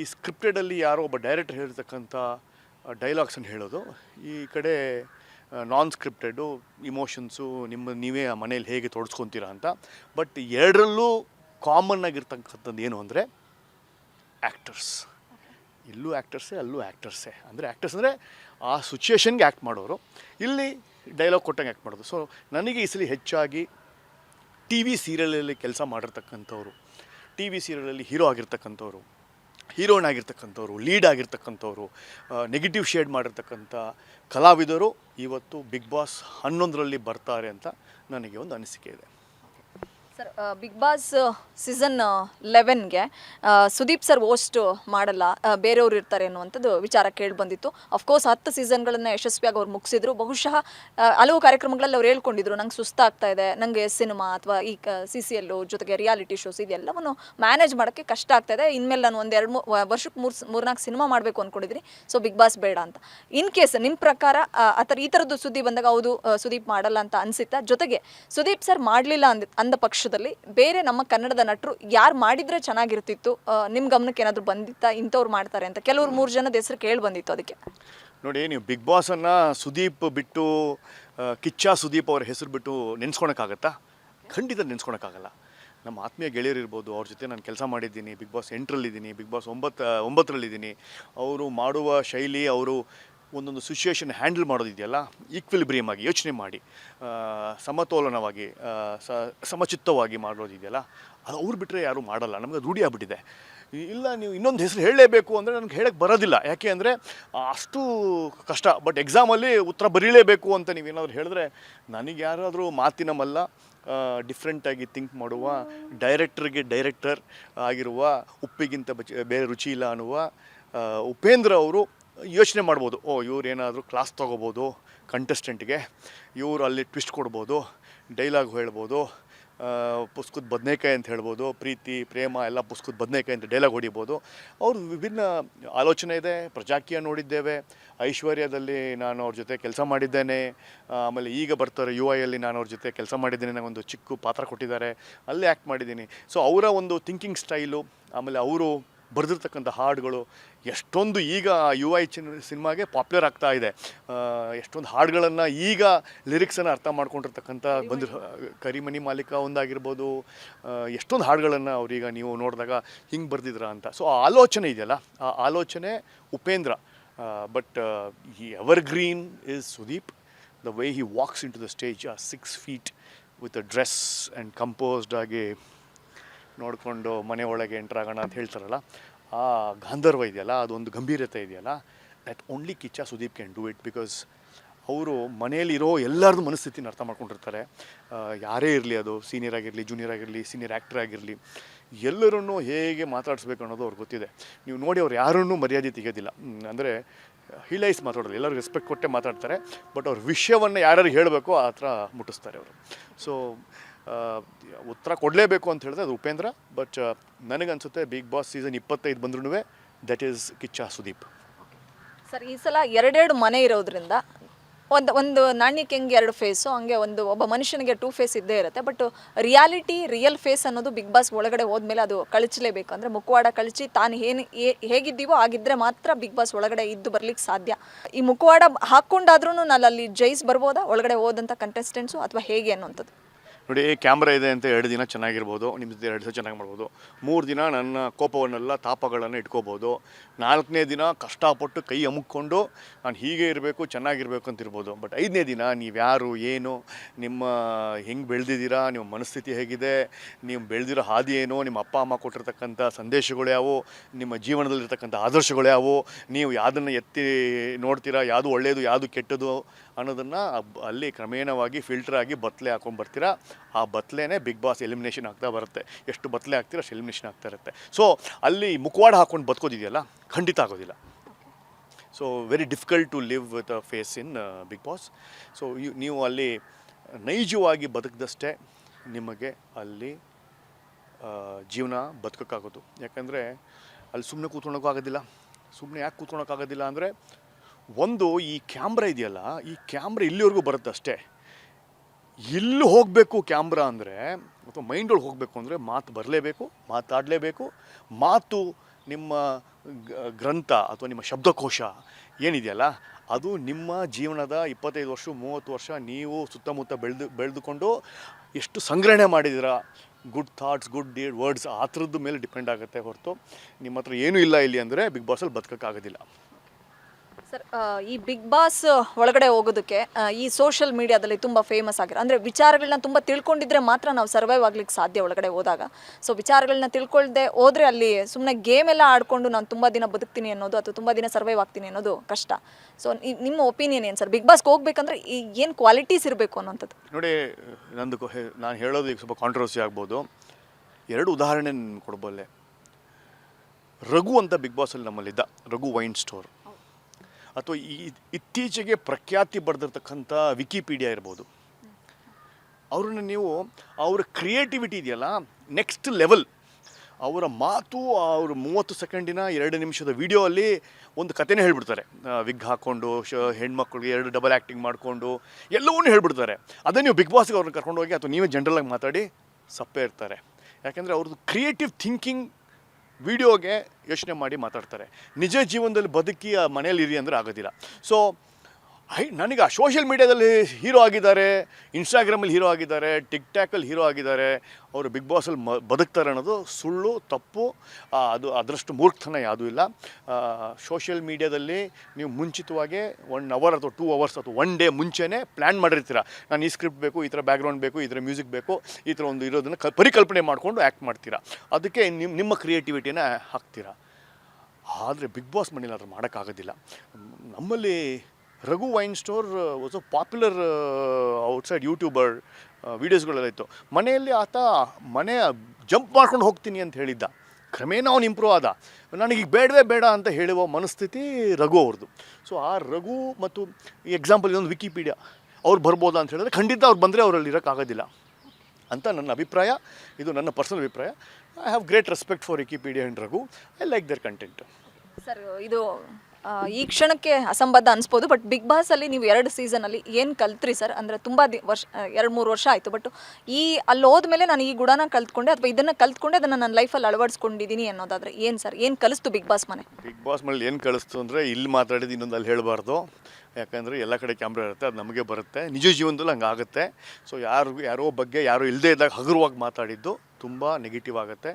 ಈ ಸ್ಕ್ರಿಪ್ಟೆಡಲ್ಲಿ ಯಾರೋ ಒಬ್ಬ ಡೈರೆಕ್ಟರ್ ಹೇಳಿರ್ತಕ್ಕಂಥ ಡೈಲಾಗ್ಸನ್ನು ಹೇಳೋದು. ಈ ಕಡೆ ನಾನ್ ಸ್ಕ್ರಿಪ್ಟೆಡು ಇಮೋಷನ್ಸು ನಿಮ್ಮ, ನೀವೇ ಆ ಮನೇಲಿ ಹೇಗೆ ತೊಡಸ್ಕೊತೀರಾ ಅಂತ. ಬಟ್ ಎರಡರಲ್ಲೂ ಕಾಮನ್ ಆಗಿರ್ತಕ್ಕಂಥದ್ದು ಏನು ಅಂದರೆ ಆ್ಯಕ್ಟರ್ಸ್ ಇಲ್ಲೂ ಆ್ಯಕ್ಟರ್ಸೇ ಅಲ್ಲೂ ಆ್ಯಕ್ಟರ್ಸೇ ಅಂದರೆ ಆ್ಯಕ್ಟರ್ಸ್ ಅಂದರೆ ಆ ಸಿಚುಯೇಷನ್ಗೆ ಆ್ಯಕ್ಟ್ ಮಾಡೋರು. ಇಲ್ಲಿ ಡೈಲಾಗ್ ಕೊಟ್ಟಂಗೆ ಆ್ಯಕ್ಟ್ ಮಾಡೋದು. ಸೊ ನನಗೆ ಈ ಹೆಚ್ಚಾಗಿ ಟಿ ವಿ ಸೀರಿಯಲಲ್ಲಿ ಕೆಲಸ ಮಾಡಿರ್ತಕ್ಕಂಥವ್ರು ಟಿ ವಿ ಸೀರಿಯಲಲ್ಲಿ ಹೀರೋ ಆಗಿರ್ತಕ್ಕಂಥವ್ರು ಹೀರೋಯಿನ್ ಆಗಿರ್ತಕ್ಕಂಥವ್ರು ಲೀಡ್ ಆಗಿರ್ತಕ್ಕಂಥವ್ರು ನೆಗೆಟಿವ್ ಶೇಡ್ ಮಾಡಿರ್ತಕ್ಕಂಥ ಕಲಾವಿದರು ಇವತ್ತು ಬಿಗ್ ಬಾಸ್ ಹನ್ನೊಂದರಲ್ಲಿ ಬರ್ತಾರೆ ಅಂತ ನನಗೆ ಒಂದು ಅನಿಸಿಕೆ ಇದೆ. ಸರ್ ಬಿಗ್ ಬಾಸ್ ಸೀಸನ್ ಲೆವೆನ್ಗೆ ಸುದೀಪ್ ಸರ್ ಓಸ್ಟ್ ಮಾಡಲ್ಲ ಬೇರೆಯವರು ಇರ್ತಾರೆ ಅನ್ನುವಂಥದ್ದು ವಿಚಾರ ಕೇಳಿ ಬಂದಿತ್ತು. ಅಫ್ಕೋರ್ಸ್ ಹತ್ತು ಸೀಸನ್ಗಳನ್ನು ಯಶಸ್ವಿಯಾಗಿ ಅವ್ರು ಮುಗಿಸಿದ್ರು. ಬಹುಶಃ ಹಲವು ಕಾರ್ಯಕ್ರಮಗಳಲ್ಲಿ ಅವ್ರು ಹೇಳ್ಕೊಂಡಿದ್ರು, ನಂಗೆ ಸುಸ್ತಾಗ್ತಾ ಇದೆ ನನಗೆ ಸಿನಿಮಾ ಅಥವಾ ಈ ಸಿ ಸಿ ಎಲ್ಲು ಜೊತೆಗೆ ರಿಯಾಲಿಟಿ ಶೋಸ್ ಇದೆಲ್ಲವನ್ನು ಮ್ಯಾನೇಜ್ ಮಾಡೋಕ್ಕೆ ಕಷ್ಟ ಆಗ್ತಾ ಇದೆ. ಇನ್ಮೇಲೆ ನಾನು ಒಂದು ಎರಡು ವರ್ಷಕ್ಕೆ ಮೂರು ಮೂರ್ನಾಲ್ಕು ಸಿನಿಮಾ ಮಾಡಬೇಕು ಅಂದ್ಕೊಂಡಿದ್ರಿ ಸೊ ಬಿಗ್ ಬಾಸ್ ಬೇಡ ಅಂತ. ಇನ್ ಕೇಸ್ ನಿಮ್ಮ ಪ್ರಕಾರ, ಆ ಥರ ಈ ಥರದ್ದು ಸುದ್ದಿ ಬಂದಾಗ ಹೌದು ಸುದೀಪ್ ಮಾಡಲ್ಲ ಅಂತ ಅನಿಸುತ್ತಾ? ಜೊತೆಗೆ, ಸುದೀಪ್ ಸರ್ ಮಾಡಲಿಲ್ಲ ಅಂದ ಅಂದ ಪಕ್ಷದಲ್ಲಿ ಬೇರೆ ನಮ್ಮ ಕನ್ನಡದ ನಟರು ಯಾರು ಮಾಡಿದ್ರೆ ಚೆನ್ನಾಗಿರ್ತಿತ್ತು? ನಿಮ್ಮ ಗಮನಕ್ಕೆ ಏನಾದರೂ ಬಂದಿತ್ತಾ? ಇಂಥವ್ರು ಮಾಡ್ತಾರೆ ಅಂತ. ಕೆಲವರು ಮೂರು ಜನದ ಹೆಸರು ಕೇಳಿ ಬಂದಿತ್ತು ಅದಕ್ಕೆ. ನೋಡಿ, ನೀವು ಬಿಗ್ ಬಾಸನ್ನು ಸುದೀಪ್ ಬಿಟ್ಟು ಕಿಚ್ಚ ಸುದೀಪ್ ಅವ್ರ ಹೆಸರು ಬಿಟ್ಟು ನೆನೆಸ್ಕೊಳಕ್ಕಾಗತ್ತಾ ಖಂಡಿತ ನೆನೆಸ್ಕೊಳಕ್ಕಾಗಲ್ಲ ನಮ್ಮ ಆತ್ಮೀಯ ಗೆಳೆಯರಿರ್ಬೋದು ಅವ್ರ ಜೊತೆ ನಾನು ಕೆಲಸ ಮಾಡಿದ್ದೀನಿ ಬಿಗ್ ಬಾಸ್ ಎಂಟರಲ್ಲಿದ್ದೀನಿ ಬಿಗ್ ಬಾಸ್ ಒಂಬತ್ತು, ಒಂಬತ್ತರಲ್ಲಿದ್ದೀನಿ. ಅವರು ಮಾಡುವ ಶೈಲಿ, ಅವರು ಒಂದೊಂದು ಸಿಚುಯೇಷನ್ ಹ್ಯಾಂಡಲ್ ಮಾಡೋದಿದೆಯಲ್ಲ ಈಕ್ವಿಲಿಬ್ರಿಯಮ್ ಆಗಿ ಯೋಚನೆ ಮಾಡಿ ಸಮತೋಲನವಾಗಿ ಸಮಚಿತ್ತವಾಗಿ ಮಾಡೋದಿದೆಯಲ್ಲ, ಅದು ಅವ್ರು ಬಿಟ್ಟರೆ ಯಾರೂ ಮಾಡಲ್ಲ, ನಮಗೆ ಅದು ರೂಢಿ ಆಗ್ಬಿಟ್ಟಿದೆ. ಇಲ್ಲ, ನೀವು ಇನ್ನೊಂದು ಹೆಸರು ಹೇಳಲೇಬೇಕು ಅಂದರೆ ನನಗೆ ಹೇಳಕ್ಕೆ ಬರೋದಿಲ್ಲ. ಯಾಕೆ ಅಂದರೆ, ಅಷ್ಟು ಕಷ್ಟ. ಬಟ್ ಎಕ್ಸಾಮಲ್ಲಿ ಉತ್ತರ ಬರೀಲೇಬೇಕು ಅಂತ ನೀವೇನಾದರೂ ಹೇಳಿದ್ರೆ, ನನಗೆ ಯಾರಾದರೂ ಮಾತಿನ ಮಲ್ಲ ಡಿಫ್ರೆಂಟಾಗಿ ಥಿಂಕ್ ಮಾಡುವ ಡೈರೆಕ್ಟರ್ಗೆ ಡೈರೆಕ್ಟರ್ ಆಗಿರುವ, ಉಪ್ಪಿಗಿಂತ ಬಚ್, ಬೇರೆ ರುಚಿ ಇಲ್ಲ ಅನ್ನುವ ಉಪೇಂದ್ರ ಅವರು ಯೋಚನೆ ಮಾಡ್ಬೋದು, ಓ, ಇವ್ರು ಏನಾದರೂ ಕ್ಲಾಸ್ ತೊಗೋಬೋದು ಕಂಟೆಸ್ಟೆಂಟ್ಗೆ ಇವರು ಅಲ್ಲಿ ಟ್ವಿಸ್ಟ್ ಕೊಡ್ಬೋದು ಡೈಲಾಗ್ ಹೇಳ್ಬೋದು ಪುಸ್ತಕದ ಬದನೇಕಾಯಿ ಅಂತ ಹೇಳ್ಬೋದು, ಪ್ರೀತಿ, ಪ್ರೇಮ ಎಲ್ಲ ಪುಸ್ತಕದ ಬದನೇಕಾಯಿ ಅಂತ ಡೈಲಾಗ್ ಹೊಡಿಬೋದು. ಅವರು ವಿಭಿನ್ನ ಆಲೋಚನೆ ಇದೆ, ಪ್ರಜಾಕೀಯ ನೋಡಿದ್ದೇವೆ, ಐಶ್ವರ್ಯದಲ್ಲಿ ನಾನು ಅವ್ರ ಜೊತೆ ಕೆಲಸ ಮಾಡಿದ್ದೇನೆ ಆಮೇಲೆ ಈಗ ಬರ್ತಾರೆ ಯು ಐಯಲ್ಲಿ ನಾನು ಅವ್ರ ಜೊತೆ ಕೆಲಸ ಮಾಡಿದ್ದೇನೆ ನನಗೊಂದು ಚಿಕ್ಕ ಪಾತ್ರ ಕೊಟ್ಟಿದ್ದಾರೆ, ಅಲ್ಲೇ ಆ್ಯಕ್ಟ್ ಮಾಡಿದ್ದೀನಿ. ಸೊ ಅವರ ಒಂದು ಥಿಂಕಿಂಗ್ ಸ್ಟೈಲು ಆಮೇಲೆ ಅವರು ಬರೆದಿರ್ತಕ್ಕಂಥ ಹಾಡುಗಳು ಎಷ್ಟೊಂದು ಈಗ ಯು ಐ ಚಿನ್ ಸಿನಿಮಾಗೆ ಪಾಪ್ಯುಲರ್ ಆಗ್ತಾ ಇದೆ. ಎಷ್ಟೊಂದು ಹಾಡುಗಳನ್ನು ಈಗ ಲಿರಿಕ್ಸನ್ನು ಅರ್ಥ ಮಾಡ್ಕೊಂಡಿರ್ತಕ್ಕಂಥ ಬಂದಿರೋ ಕರಿಮನಿ ಮಾಲೀಕ ಒಂದಾಗಿರ್ಬೋದು ಎಷ್ಟೊಂದು ಹಾಡುಗಳನ್ನು ಅವರೀಗ ನೀವು ನೋಡಿದಾಗ ಹಿಂಗೆ ಬರೆದಿದ್ರ ಅಂತ. ಸೊ ಆ ಆಲೋಚನೆ ಇದೆಯಲ್ಲ ಆ ಆಲೋಚನೆ ಉಪೇಂದ್ರ ಬಟ್ ಈ evergreen is Sudeep the way he walks into the stage ಆ six feet with a dress and composed ಆಗಿ ನೋಡಿಕೊಂಡು ಮನೆ ಒಳಗೆ ಎಂಟರ್ ಆಗೋಣ ಅಂತ ಹೇಳ್ತಾರಲ್ಲ, ಆ ಗಾಂಧರ್ವ ಇದೆಯಲ್ಲ, ಅದೊಂದು ಗಂಭೀರತೆ ಇದೆಯಲ್ಲ that only Kichcha Sudeep can do it because ಅವರು ಮನೆಯಲ್ಲಿರೋ ಎಲ್ಲರದ್ದು ಮನಸ್ಥಿತಿನ ಅರ್ಥ ಮಾಡ್ಕೊಂಡಿರ್ತಾರೆ. ಯಾರೇ ಇರಲಿ ಅದು ಸೀನಿಯರ್ ಆಗಿರಲಿ ಜೂನಿಯರ್ ಆಗಿರಲಿ ಸೀನಿಯರ್ ಆ್ಯಕ್ಟರ್ ಆಗಿರಲಿ, ಎಲ್ಲರನ್ನೂ ಹೇಗೆ ಮಾತಾಡಿಸ್ಬೇಕು ಅನ್ನೋದು ಅವ್ರಿಗೆ ಗೊತ್ತಿದೆ. ನೀವು ನೋಡಿ ಅವ್ರು ಯಾರನ್ನೂ ಮರ್ಯಾದೆ ತೆಗೆಯೋದಿಲ್ಲ ಅಂದರೆ ಹಿಲೈಸ್ ಮಾತಾಡೋದು ಎಲ್ಲರೂ ರೆಸ್ಪೆಕ್ಟ್ ಕೊಟ್ಟೆ ಮಾತಾಡ್ತಾರೆ ಬಟ್ ಅವ್ರ ವಿಷಯವನ್ನು ಯಾರ್ಯಾರು ಹೇಳಬೇಕು ಆ ಥರ ಮುಟ್ಟಿಸ್ತಾರೆ ಅವರು. ಸೊ ಉತ್ತರ ಕೊಡಲೇಬೇಕು ಅಂತ ಹೇಳಿದ್ರೆ ಅದು ಉಪೇಂದ್ರ ಬಟ್ ನನಗನ್ಸುತ್ತೆ ಬಿಗ್ ಬಾಸ್ ಸೀಸನ್ ಇಪ್ಪತ್ತೈದು ಬಂದ್ರೂ that is Kichcha Sudeep. Sir, ಈ ಸಲ ಎರಡೆರಡು ಮನೆ ಇರೋದ್ರಿಂದ ಒಂದು ಒಂದು ನಾಣ್ಯಕ್ಕೆ ಹೆಂಗೆ ಎರಡು ಫೇಸು ಹಂಗೆ ಒಂದು ಒಬ್ಬ ಮನುಷ್ಯನಿಗೆ ಟೂ ಫೇಸ್ ಇದ್ದೇ ಇರುತ್ತೆ ಬಟ್ ರಿಯಾಲಿಟಿ ರಿಯಲ್ ಫೇಸ್ ಅನ್ನೋದು ಬಿಗ್ ಬಾಸ್ ಒಳಗಡೆ ಹೋದ್ಮೇಲೆ ಅದು ಕಳಚಲೇಬೇಕು. ಅಂದರೆ ಮುಖವಾಡ ಕಳಿಸಿ ತಾನು ಏನು ಹೇಗಿದ್ದೀವೋ ಆಗಿದ್ದರೆ ಮಾತ್ರ ಬಿಗ್ ಬಾಸ್ ಒಳಗಡೆ ಇದ್ದು ಬರ್ಲಿಕ್ಕೆ ಸಾಧ್ಯ. ಈ ಮುಖವಾಡ ಹಾಕ್ಕೊಂಡಾದ್ರೂ ನಾನು ಅಲ್ಲಿ ಜೈಸ್ ಬರ್ಬೋದಾ? ಒಳಗಡೆ ಹೋದಂಥ ಕಂಟೆಸ್ಟೆಂಟ್ಸು ಅಥವಾ ಹೇಗೆ ಅನ್ನೋಂಥದ್ದು ನೋಡಿ ಕ್ಯಾಮ್ರಾ ಇದೆ ಅಂತ ಎರಡು ದಿನ ಚೆನ್ನಾಗಿರ್ಬೋದು, ನಿಮ್ಮ ಜೊತೆ ಎರಡು ದಿವಸ ಚೆನ್ನಾಗಿ ಮಾಡ್ಬೋದು. ಮೂರು ದಿನ ನನ್ನ ಕೋಪವನ್ನೆಲ್ಲ ತಾಪಗಳನ್ನು ಇಟ್ಕೋಬೋದು. ನಾಲ್ಕನೇ ದಿನ ಕಷ್ಟಪಟ್ಟು ಕೈ ಅಮುಕ್ಕೊಂಡು ನಾನು ಹೀಗೆ ಇರಬೇಕು, ಚೆನ್ನಾಗಿರಬೇಕು ಅಂತ ಇರ್ಬೋದು. ಬಟ್ ಐದನೇ ದಿನ ನೀವು ಯಾರು, ಏನು, ನಿಮ್ಮ ಹೆಂಗೆ ಬೆಳೆದಿದ್ದೀರಾ, ನಿಮ್ಮ ಮನಸ್ಥಿತಿ ಹೇಗಿದೆ, ನೀವು ಬೆಳೆದಿರೋ ಹಾದಿ ಏನು, ನಿಮ್ಮ ಅಪ್ಪ, ಅಮ್ಮ ಕೊಟ್ಟಿರ್ತಕ್ಕಂಥ ಸಂದೇಶಗಳು ಯಾವುವು ನಿಮ್ಮ ಜೀವನದಲ್ಲಿರ್ತಕ್ಕಂಥ ಆದರ್ಶಗಳು ಯಾವುವು ನೀವು ಯಾವುದನ್ನು ಎತ್ತಿ ನೋಡ್ತೀರಾ, ಯಾವುದು ಒಳ್ಳೆಯದು ಯಾವುದು ಕೆಟ್ಟದು ಅನ್ನೋದನ್ನು ಅಲ್ಲಿ ಕ್ರಮೇಣವಾಗಿ ಫಿಲ್ಟರ್ ಆಗಿ ಬತ್ತಲೆ ಹಾಕೊಂಡು ಬರ್ತೀರಾ? ಆ ಬತ್ತಲೆನೇ ಬಿಗ್ ಬಾಸ್ ಎಲಿಮಿನೇಷನ್ ಆಗ್ತಾ ಬರುತ್ತೆ. ಎಷ್ಟು ಬತ್ತಲೆ ಆಗ್ತೀರಾ ಅಷ್ಟು ಎಲಿಮಿನೇಷನ್ ಆಗ್ತಾ ಇರುತ್ತೆ. ಸೊ ಅಲ್ಲಿ ಮುಖವಾಡ ಹಾಕೊಂಡು ಬದುಕೋದಿದೆಯಲ್ಲ? ಖಂಡಿತ ಆಗೋದಿಲ್ಲ. So very difficult to live with a face in big boss so ನೀವು ಅಲ್ಲಿ ನೈಜವಾಗಿ ಬದುಕಿದಷ್ಟೇ ನಿಮಗೆ ಅಲ್ಲಿ ಜೀವನ ಬದುಕೋಕ್ಕಾಗೋದು. ಯಾಕಂದರೆ ಅಲ್ಲಿ ಸುಮ್ಮನೆ ಕೂತ್ಕೊಳಕ್ಕೂ ಆಗೋದಿಲ್ಲ. ಸುಮ್ಮನೆ ಯಾಕೆ ಕೂತ್ಕೊಳಕ್ಕಾಗೋದಿಲ್ಲ ಅಂದರೆ ಒಂದು ಈ ಕ್ಯಾಮ್ರಾ ಇದೆಯಲ್ಲ, ಈ ಕ್ಯಾಮ್ರಾ ಇಲ್ಲಿವರೆಗೂ ಬರುತ್ತೆ ಅಷ್ಟೇ. ಇಲ್ಲಿ ಹೋಗಬೇಕು ಕ್ಯಾಮ್ರಾ ಅಂದರೆ, ಅಥವಾ ಮೈಂಡೊಳಗೆ ಹೋಗಬೇಕು ಅಂದರೆ ಮಾತು ಬರಲೇಬೇಕು, ಮಾತಾಡಲೇಬೇಕು. ಮಾತು ನಿಮ್ಮ ಗ್ರಂಥ ಅಥವಾ ನಿಮ್ಮ ಶಬ್ದಕೋಶ ಏನಿದೆಯಲ್ಲ, ಅದು ನಿಮ್ಮ ಜೀವನದ ಇಪ್ಪತ್ತೈದು ವರ್ಷ, ಮೂವತ್ತು ವರ್ಷ ನೀವು ಸುತ್ತಮುತ್ತ ಬೆಳೆದು, ಬೆಳೆದುಕೊಂಡು ಎಷ್ಟು ಸಂಗ್ರಹಣೆ ಮಾಡಿದ್ದೀರಾ good thoughts good deed words ಆ ಥರದ್ದು ಮೇಲೆ ಡಿಪೆಂಡ್ ಆಗುತ್ತೆ ಹೊರತು. ನಿಮ್ಮ ಹತ್ರ ಏನೂ ಇಲ್ಲ ಇಲ್ಲಿ ಅಂದರೆ ಬಿಗ್ ಬಾಸಲ್ಲಿ ಬದುಕೋಕ್ಕಾಗೋದಿಲ್ಲ. ಸರ್ ಈ ಬಿಗ್ ಬಾಸ್ ಒಳಗಡೆ ಹೋಗೋದಕ್ಕೆ ಈ ಸೋಷಿಯಲ್ ಮೀಡಿಯಾದಲ್ಲಿ ತುಂಬ ಫೇಮಸ್ ಆಗಿರೋ, ಅಂದರೆ ವಿಚಾರಗಳನ್ನ ತುಂಬ ತಿಳ್ಕೊಂಡಿದ್ರೆ ಮಾತ್ರ ನಾವು ಸರ್ವೈವ್ ಆಗ್ಲಿಕ್ಕೆ ಸಾಧ್ಯ ಒಳಗಡೆ ಹೋದಾಗ. ಸೊ ವಿಚಾರಗಳನ್ನ ತಿಳ್ಕೊಳ್ದೆ ಹೋದರೆ ಅಲ್ಲಿ ಸುಮ್ಮನೆ ಗೇಮ್ ಎಲ್ಲ ಆಡ್ಕೊಂಡು ನಾನು ತುಂಬ ದಿನ ಬದುಕ್ತೀನಿ ಅನ್ನೋದು ಅಥವಾ ತುಂಬ ದಿನ ಸರ್ವೈವ್ ಆಗ್ತೀನಿ ಅನ್ನೋದು ಕಷ್ಟ. ಸೊ ನಿಮ್ಮ ಒಪಿನಿಯನ್ ಏನು ಸರ್? ಬಿಗ್ ಬಾಸ್ಗೆ ಹೋಗ್ಬೇಕಂದ್ರೆ ಏನು ಕ್ವಾಲಿಟೀಸ್ ಇರಬೇಕು ಅನ್ನೋಂಥದ್ದು? ನೋಡಿ, ನಂದು ನಾನು ಹೇಳೋದು ಈಗ ಸ್ವಲ್ಪ ಕಾಂಟ್ರವರ್ಸಿ ಆಗ್ಬೋದು. ಎರಡು ಉದಾಹರಣೆ ಕೊಡಬಲ್ಲೆ. ರಘು ಅಂತ ಬಿಗ್ ಬಾಸಲ್ಲಿ ನಮ್ಮಲ್ಲಿದ್ದ, ರಘು ವೈನ್ ಸ್ಟೋರ್ ಅಥವಾ ಈ ಇತ್ತೀಚೆಗೆ ಪ್ರಖ್ಯಾತಿ ಬರೆದಿರ್ತಕ್ಕಂಥ ವಿಕಿಪೀಡಿಯಾ ಇರ್ಬೋದು. ಅವ್ರನ್ನ ನೀವು ಅವರ ಕ್ರಿಯೇಟಿವಿಟಿ ಇದೆಯಲ್ಲ ನೆಕ್ಸ್ಟ್ ಲೆವೆಲ್ ಅವರ ಮಾತು, ಅವರು ಮೂವತ್ತು ಸೆಕೆಂಡಿನ ಎರಡು ನಿಮಿಷದ ವಿಡಿಯೋ ಅಲ್ಲಿ ಒಂದು ಕಥೆನೇ ಹೇಳ್ಬಿಡ್ತಾರೆ. ವಿಗ್ ಹಾಕ್ಕೊಂಡು ಶ, ಹೆಣ್ಮಕ್ಳಿಗೆ ಎರಡು ಡಬಲ್ ಆ್ಯಕ್ಟಿಂಗ್ ಮಾಡಿಕೊಂಡು, ಎಲ್ಲವನ್ನೂ ಹೇಳ್ಬಿಡ್ತಾರೆ. ಅದೇ ನೀವು ಬಿಗ್ ಬಾಸ್ಗೆ ಅವ್ರನ್ನ ಕರ್ಕೊಂಡು ಹೋಗಿ ಅಥವಾ ನೀವೇ ಆಗಿ ಮಾತಾಡಿ, ಸಪ್ಪೆ ಇರ್ತಾರೆ. ಯಾಕೆಂದರೆ ಅವ್ರದ್ದು ಕ್ರಿಯೇಟಿವ್ ಥಿಂಕಿಂಗ್ ವಿಡಿಯೋಗೆ ಯೋಚನೆ ಮಾಡಿ ಮಾತಾಡ್ತಾರೆ. ನಿಜ ಜೀವನದಲ್ಲಿ ಬದುಕಿ ಮನೆಯಲ್ಲಿ ಇರಿ ಅಂದರೆ ಆಗೋದಿಲ್ಲ. ಸೊ ಐ, ನನಗೆ ಆ ಸೋಷಿಯಲ್ ಮೀಡ್ಯಾದಲ್ಲಿ ಹೀರೋ ಆಗಿದ್ದಾರೆ ಇನ್ಸ್ಟಾಗ್ರಾಮಲ್ಲಿ ಹೀರೋ ಆಗಿದ್ದಾರೆ ಟಿಕ್ ಟಾಕಲ್ಲಿ ಹೀರೋ ಆಗಿದ್ದಾರೆ, ಅವರು ಬಿಗ್ ಬಾಸಲ್ಲಿ ಮ, ಬದುಕ್ತಾರೆ ಅನ್ನೋದು ಸುಳ್ಳು, ತಪ್ಪು ಅದು ಅದರಷ್ಟು ಮೂರ್ಖತನ ಯಾವುದೂ ಇಲ್ಲ. ಸೋಷಿಯಲ್ ಮೀಡ್ಯಾದಲ್ಲಿ ನೀವು ಮುಂಚಿತವಾಗಿ ಒನ್ ಅವರ್ ಅಥವಾ ಟೂ ಅವರ್ಸ್ ಅಥವಾ ಒನ್ ಡೇ ಮುಂಚೆನೇ ಪ್ಲ್ಯಾನ್ ಮಾಡಿರ್ತೀರ. ನಾನು ಈ ಸ್ಕ್ರಿಪ್ಟ್ ಬೇಕು, ಈ ಥರ ಬ್ಯಾಕ್ಗ್ರೌಂಡ್ ಬೇಕು, ಈ ಥರ ಮ್ಯೂಸಿಕ್ ಬೇಕು, ಈ ಥರ ಒಂದು ಇರೋದನ್ನು ಕ, ಪರಿಕಲ್ಪನೆ ಮಾಡಿಕೊಂಡು ಆ್ಯಕ್ಟ್ ಮಾಡ್ತೀರಾ. ಅದಕ್ಕೆ ನಿಮ್ಮ ನಿಮ್ಮ ಕ್ರಿಯೇಟಿವಿಟಿನ ಹಾಕ್ತೀರಾ. ಆದರೆ ಬಿಗ್ ಬಾಸ್ ಮನೇಲಿ ಅದ್ರ ಮಾಡೋಕ್ಕಾಗೋದಿಲ್ಲ. ನಮ್ಮಲ್ಲಿ Raghu wine store was a popular outside YouTuber ವೀಡಿಯೋಸ್ಗಳೆಲ್ಲ ಇತ್ತು. ಮನೆಯಲ್ಲಿ ಆತ ಮನೆ ಜಂಪ್ ಮಾಡ್ಕೊಂಡು ಹೋಗ್ತೀನಿ ಅಂತ ಹೇಳಿದ್ದ. ಕ್ರಮೇಣ ಅವನು ಇಂಪ್ರೂವ್ ಆದ. ನನಗೆ ಬೇಡವೇ ಬೇಡ ಅಂತ ಹೇಳುವ ಮನಸ್ಥಿತಿ ರಘು ಅವ್ರದ್ದು. ಸೊ ಆ ರಘು ಮತ್ತು ಎಕ್ಸಾಂಪಲ್ ಇದೊಂದು ವಿಕಿಪೀಡಿಯಾ ಅವ್ರು ಬರ್ಬೋದಾ ಅಂತ ಹೇಳಿದ್ರೆ ಖಂಡಿತ ಅವ್ರು ಬಂದರೆ ಅವರಲ್ಲಿ ಇರೋಕ್ಕಾಗೋದಿಲ್ಲ ಅಂತ ನನ್ನ ಅಭಿಪ್ರಾಯ. ಇದು ನನ್ನ ಪರ್ಸನಲ್ ಅಭಿಪ್ರಾಯ. I have great respect for Wikipedia and Raghu I like their content sir ಇದು ಈ ಕ್ಷಣಕ್ಕೆ ಅಸಂಬದ್ಧ ಅನಿಸ್ಬೋದು ಬಟ್ ಬಿಗ್ ಬಾಸ್ ಅಲ್ಲಿ ನೀವು ಎರಡು ಸೀಸನ್ ಅಲ್ಲಿ ಏನು ಕಲ್ತ್ರಿ ಸರ್ ಅಂದ್ರೆ ತುಂಬಾ ದಿ ವರ್ಷ ಎರಡು ಮೂರು ವರ್ಷ ಆಯ್ತು ಬಟ್ ಈ ಅಲ್ಲಿ ಹೋದ್ಮೇಲೆ ನಾನು ಈ ಗುಣನ ಕಲ್ತ್ಕೊಂಡೆ ಅಥವಾ ಇದನ್ನ ಕಲ್ತ್ಕೊಂಡೆ ಅದನ್ನ ನನ್ನ ಲೈಫಲ್ಲಿ ಅಳವಡಿಸ್ಕೊಂಡಿದ್ದೀನಿ ಅನ್ನೋದಾದ್ರೆ ಏನು ಸರ್ ಏನು ಕಲಿಸ್ತು ಬಿಗ್ ಬಾಸ್ ಮನೆ? ಬಿಗ್ ಬಾಸ್ ಮೇಲೆ ಏನು ಕಲಿಸ್ತು ಅಂದರೆ ಇಲ್ಲಿ ಮಾತಾಡಿದ್ದು ಇನ್ನೊಂದು ಅಲ್ಲಿ ಹೇಳಬಾರ್ದು. ಯಾಕಂದರೆ ಎಲ್ಲ ಕಡೆ ಕ್ಯಾಮ್ರಾ ಇರುತ್ತೆ, ಅದು ನಮಗೆ ಬರುತ್ತೆ. ನಿಜ ಜೀವನದಲ್ಲಿ ಹಂಗೆ ಆಗುತ್ತೆ ಸೊ ಯಾರು ಯಾರೋ ಬಗ್ಗೆ ಯಾರೋ ಇಲ್ಲದೇ ಇದ್ದಾಗ ಹಗುರವಾಗಿ ಮಾತಾಡಿದ್ದು. ತುಂಬ ನೆಗೆಟಿವ್ ಆಗುತ್ತೆ.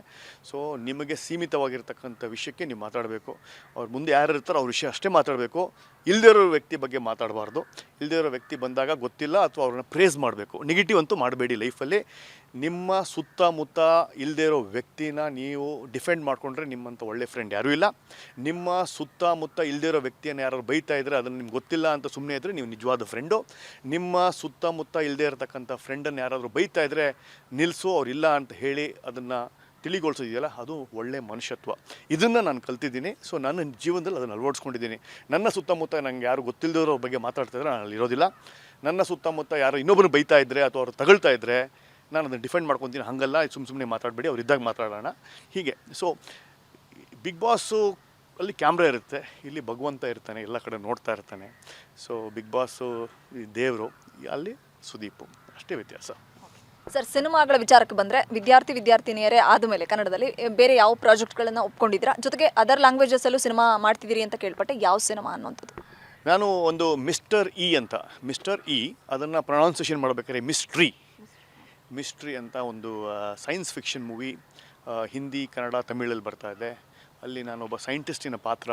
ಸೊ ನಿಮಗೆ ಸೀಮಿತವಾಗಿರ್ತಕ್ಕಂಥ ವಿಷಯಕ್ಕೆ ನೀವು ಮಾತಾಡಬೇಕು. ಅವ್ರ ಮುಂದೆ ಯಾರು ಇರ್ತಾರೋ ಅವ್ರ ವಿಷಯ ಅಷ್ಟೇ ಮಾತಾಡಬೇಕು. ಇಲ್ಲದೇ ಇರೋ ವ್ಯಕ್ತಿ ಬಗ್ಗೆ ಮಾತಾಡಬಾರ್ದು. ಇಲ್ಲದೇ ಇರೋ ವ್ಯಕ್ತಿ ಬಂದಾಗ ಗೊತ್ತಿಲ್ಲ ಅಥವಾ ಅವ್ರನ್ನ ಪ್ರೇಸ್ ಮಾಡಬೇಕು. ನೆಗೆಟಿವ್ ಅಂತೂ ಮಾಡಬೇಡಿ ಲೈಫಲ್ಲಿ ನಿಮ್ಮ ಸುತ್ತಮುತ್ತ ಇಲ್ಲದೇ ಇರೋ ವ್ಯಕ್ತಿನ ನೀವು ಡಿಫೆಂಡ್ ಮಾಡಿಕೊಂಡ್ರೆ ನಿಮ್ಮಂಥ ಒಳ್ಳೆ ಫ್ರೆಂಡ್ ಯಾರೂ ಇಲ್ಲ. ನಿಮ್ಮ ಸುತ್ತಮುತ್ತ ಇಲ್ಲದೇ ಇರೋ ವ್ಯಕ್ತಿಯನ್ನು ಯಾರು ಬೈತಾ ಇದ್ದರೆ ಅದನ್ನು ನಿಮ್ಗೆ ಗೊತ್ತಿಲ್ಲ ಅಂತ ಸುಮ್ಮನೆ ಇದ್ದರೆ ನೀವು ನಿಜವಾದ ಫ್ರೆಂಡು ನಿಮ್ಮ ಸುತ್ತಮುತ್ತ ಇಲ್ಲದೇ ಇರತಕ್ಕಂಥ ಫ್ರೆಂಡನ್ನು ಯಾರಾದರೂ ಬೈತಾ ಇದ್ದರೆ ನಿಲ್ಲಿಸು ಅವ್ರಿಲ್ಲ ಅಂತ ಹೇಳಿ ಅದನ್ನು ತಿಳಿಗೊಳಿಸೋದಿದೆಯಲ್ಲ ಅದು ಒಳ್ಳೆ ಮನುಷ್ಯತ್ವ. ಇದನ್ನು ನಾನು ಕಲ್ತಿದ್ದೀನಿ. ಸೊ ನನ್ನ ಜೀವನದಲ್ಲಿ ಅದನ್ನು ಅಳವಡಿಸ್ಕೊಂಡಿದ್ದೀನಿ. ನನ್ನ ಸುತ್ತಮುತ್ತ ನಂಗೆ ಯಾರು ಗೊತ್ತಿಲ್ಲದವ್ರ ಬಗ್ಗೆ ಮಾತಾಡ್ತಿದ್ರೆ ನಾನು ಅಲ್ಲಿ ಇರೋದಿಲ್ಲ. ನನ್ನ ಸುತ್ತಮುತ್ತ ಯಾರು ಇನ್ನೊಬ್ಬರು ಬೈತಾ ಇದ್ದರೆ ಅಥವಾ ಅವ್ರು ತಗೊಳ್ತಾ ಇದ್ದರೆ ನಾನು ಅದನ್ನು ಡಿಫೆಂಡ್ ಮಾಡ್ಕೊತೀನಿ. ಹಾಗಲ್ಲ ಸುಮ್ಮ ಸುಮ್ಮನೆ ಮಾತಾಡಬೇಡಿ, ಅವ್ರು ಇದ್ದಾಗ ಮಾತಾಡೋಣ. ಹೀಗೆ. ಸೊ ಬಿಗ್ ಬಾಸು ಅಲ್ಲಿ ಕ್ಯಾಮ್ರಾ ಇರುತ್ತೆ. ಇಲ್ಲಿ ಭಗವಂತ ಇರ್ತಾನೆ, ಎಲ್ಲ ಕಡೆ ನೋಡ್ತಾ ಇರ್ತಾನೆ. ಸೊ ಬಿಗ್ ಬಾಸು ದೇವರು, ಅಲ್ಲಿ ಸುದೀಪು. ಅಷ್ಟೇ ವ್ಯತ್ಯಾಸ. ಸರ್, ಸಿನಿಮಾಗಳ ವಿಚಾರಕ್ಕೆ ಬಂದರೆ ವಿದ್ಯಾರ್ಥಿ ವಿದ್ಯಾರ್ಥಿನಿಯರೇ ಆದಮೇಲೆ ಕನ್ನಡದಲ್ಲಿ ಬೇರೆ ಯಾವ ಪ್ರಾಜೆಕ್ಟ್ಗಳನ್ನು ಒಪ್ಕೊಂಡಿದ್ದೀರಾ? ಜೊತೆಗೆ ಅದರ್ ಲ್ಯಾಂಗ್ವೇಜಸಲ್ಲೂ ಸಿನಿಮಾ ಮಾಡ್ತಿದ್ದೀರಿ ಅಂತ ಕೇಳ್ಪಟ್ಟೆ, ಯಾವ ಸಿನಿಮಾ ಅನ್ನೋಂಥದ್ದು ನಾನು ಒಂದು ಮಿಸ್ಟರ್ ಇ ಅಂತ, ಮಿಸ್ಟರ್ ಇ, ಅದನ್ನು ಪ್ರೊನೌನ್ಸೇಷನ್ ಮಾಡಬೇಕಾದ್ರೆ ಮಿಸ್ಟ್ರಿ. ಮಿಸ್ಟ್ರಿ ಅಂತ ಒಂದು science fiction movie Hindi, Kannada, ತಮಿಳಲ್ಲಿ ಬರ್ತಾ ಇದೆ. ಅಲ್ಲಿ ನಾನೊಬ್ಬ ಸೈಂಟಿಸ್ಟಿನ ಪಾತ್ರ.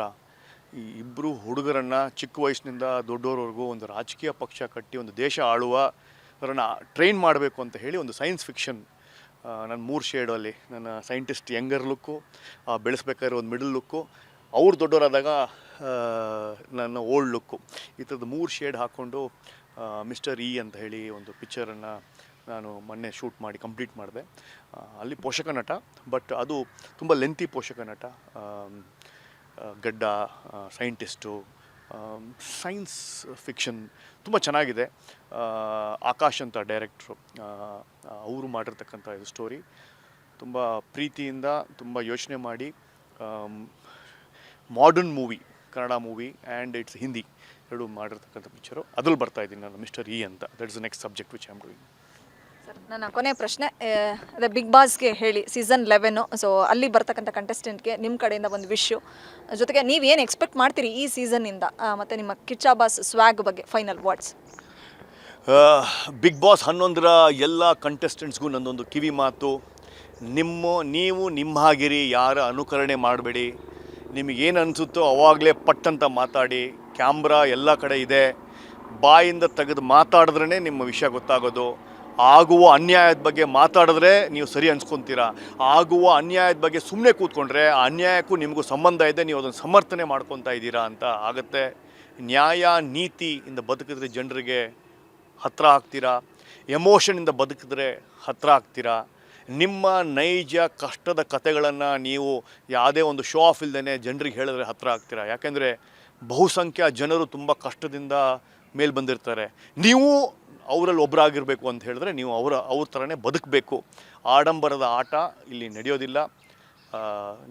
ಈ ಇಬ್ಬರು ಹುಡುಗರನ್ನು ಚಿಕ್ಕ ವಯಸ್ಸಿನಿಂದ ದೊಡ್ಡೋರವರೆಗೂ ಒಂದು ರಾಜಕೀಯ ಪಕ್ಷ ಕಟ್ಟಿ ಒಂದು ದೇಶ ಆಳುವ ಅವರನ್ನು ಟ್ರೈನ್ ಮಾಡಬೇಕು ಅಂತ ಹೇಳಿ ಒಂದು ಸೈನ್ಸ್ ಫಿಕ್ಷನ್ ನನ್ನ ಮೂರು ಶೇಡಲ್ಲಿ ನನ್ನ ಸೈಂಟಿಸ್ಟ್ ಯಂಗರ್ ಲುಕ್ಕು ಬೆಳೆಸ್ಬೇಕಾದ್ರೆ ಒಂದು ಮಿಡಲ್ ಲುಕ್ಕು ಅವ್ರು ದೊಡ್ಡವರಾದಾಗ ನನ್ನ ಓಲ್ಡ್ ಲುಕ್ಕು ಈ ಥರದ್ದು ಮೂರು ಶೇಡ್ ಹಾಕ್ಕೊಂಡು ಮಿಸ್ಟರ್ ಇ ಅಂತ ಹೇಳಿ ಒಂದು ಪಿಕ್ಚರನ್ನು ನಾನು ಮೊನ್ನೆ ಶೂಟ್ ಮಾಡಿ ಕಂಪ್ಲೀಟ್ ಮಾಡಿದೆ. ಅಲ್ಲಿ ಪೋಷಕ ನಟ ಬಟ್ ಅದು ತುಂಬ ಲೆಂತಿ ಪೋಷಕ ನಟ ಗಡ್ಡ ಸೈಂಟಿಸ್ಟು ಸೈನ್ಸ್ ಫಿಕ್ಷನ್ ತುಂಬ ಚೆನ್ನಾಗಿದೆ. ಆಕಾಶ್ ಅಂತ ಡೈರೆಕ್ಟ್ರು ಅವರು ಮಾಡಿರ್ತಕ್ಕಂಥ ಇದು ಸ್ಟೋರಿ. ತುಂಬ ಪ್ರೀತಿಯಿಂದ, ತುಂಬ ಯೋಚನೆ ಮಾಡಿ modern movie Kannada movie and it's Hindi ಎರಡು ಮಾಡಿರ್ತಕ್ಕಂಥ ಪಿಕ್ಚರು ಅದ್ರಲ್ಲಿ ಬರ್ತಾ ಇದ್ದೀನಿ ನಾನು ಮಿಸ್ಟರ್ ಇ ಅಂತ. That is next subject which am doing ನನ್ನ ಕೊನೆ ಪ್ರಶ್ನೆ ಅದೇ ಬಿಗ್ ಬಾಸ್ಗೆ ಹೇಳಿ ಸೀಸನ್ ಲೆವೆನ್ನು ಸೊ ಅಲ್ಲಿ ಬರ್ತಕ್ಕಂಥ ಕಂಟೆಸ್ಟೆಂಟ್ಗೆ ನಿಮ್ಮ ಕಡೆಯಿಂದ ಒಂದು ವಿಶ್ಯು ಜೊತೆಗೆ ನೀವು ಏನು ಎಕ್ಸ್ಪೆಕ್ಟ್ ಮಾಡ್ತೀರಿ ಈ ಸೀಸನ್ನಿಂದ ಮತ್ತು ನಿಮ್ಮ ಕಿಚ್ಚಾ ಬಾಸ್ ಸ್ವ್ಯಾಗ್ ಬಗ್ಗೆ ಫೈನಲ್ ವರ್ಡ್ಸ್ ಬಿಗ್ ಬಾಸ್ ಹನ್ನೊಂದರ ಎಲ್ಲ ಕಂಟೆಸ್ಟೆಂಟ್ಸ್ಗೂ ನನ್ನೊಂದು ಕಿವಿ ಮಾತು. ನಿಮ್ಮ, ನೀವು ನಿಮ್ಮ ಹಾಗಿರಿ, ಯಾರ ಅನುಕರಣೆ ಮಾಡಬೇಡಿ. ನಿಮಗೇನು ಅನಿಸುತ್ತೋ ಅವಾಗಲೇ ಪಟ್ಟಂತ ಮಾತಾಡಿ. ಕ್ಯಾಮ್ರಾ ಎಲ್ಲ ಕಡೆ ಇದೆ. ಬಾಯಿಂದ ತೆಗೆದು ಮಾತಾಡಿದ್ರೇ ನಿಮ್ಮ ವಿಷಯ ಗೊತ್ತಾಗೋದು. ಆಗುವ ಅನ್ಯಾಯದ ಬಗ್ಗೆ ಮಾತಾಡಿದ್ರೆ ನೀವು ಸರಿ ಅನ್ಸ್ಕೊತೀರಾ? ಆಗುವ ಅನ್ಯಾಯದ ಬಗ್ಗೆ ಸುಮ್ಮನೆ ಕೂತ್ಕೊಂಡ್ರೆ ಆ ಅನ್ಯಾಯಕ್ಕೂ ನಿಮಗೂ ಸಂಬಂಧ ಇದೆ, ನೀವು ಅದನ್ನು ಸಮರ್ಥನೆ ಮಾಡ್ಕೊತಾ ಇದ್ದೀರಾ ಅಂತ ಆಗುತ್ತೆ. ನ್ಯಾಯ ನೀತಿಯಿಂದ ಬದುಕಿದ್ರೆ ಜನರಿಗೆ ಹತ್ರ ಆಗ್ತೀರಾ? ಎಮೋಷನಿಂದ ಬದುಕಿದ್ರೆ ಹತ್ರ ಆಗ್ತೀರಾ? ನಿಮ್ಮ ನೈಜ ಕಷ್ಟದ ಕತೆಗಳನ್ನು ನೀವು ಯಾವುದೇ ಒಂದು ಶೋ ಆಫ್ ಇಲ್ದೇ ಜನರಿಗೆ ಹೇಳಿದ್ರೆ ಹತ್ರ ಆಗ್ತೀರಾ? ಯಾಕೆಂದರೆ ಬಹುಸಂಖ್ಯಾ ಜನರು ತುಂಬ ಕಷ್ಟದಿಂದ ಮೇಲೆ ಬಂದಿರ್ತಾರೆ. ನೀವು ಅವರಲ್ಲಿ ಒಬ್ಬರಾಗಿರಬೇಕು ಅಂತ ಹೇಳಿದ್ರೆ ನೀವು ಅವರ, ಅವ್ರ ಥರನೇ ಬದುಕಬೇಕು. ಆಡಂಬರದ ಆಟ ಇಲ್ಲಿ ನಡೆಯೋದಿಲ್ಲ.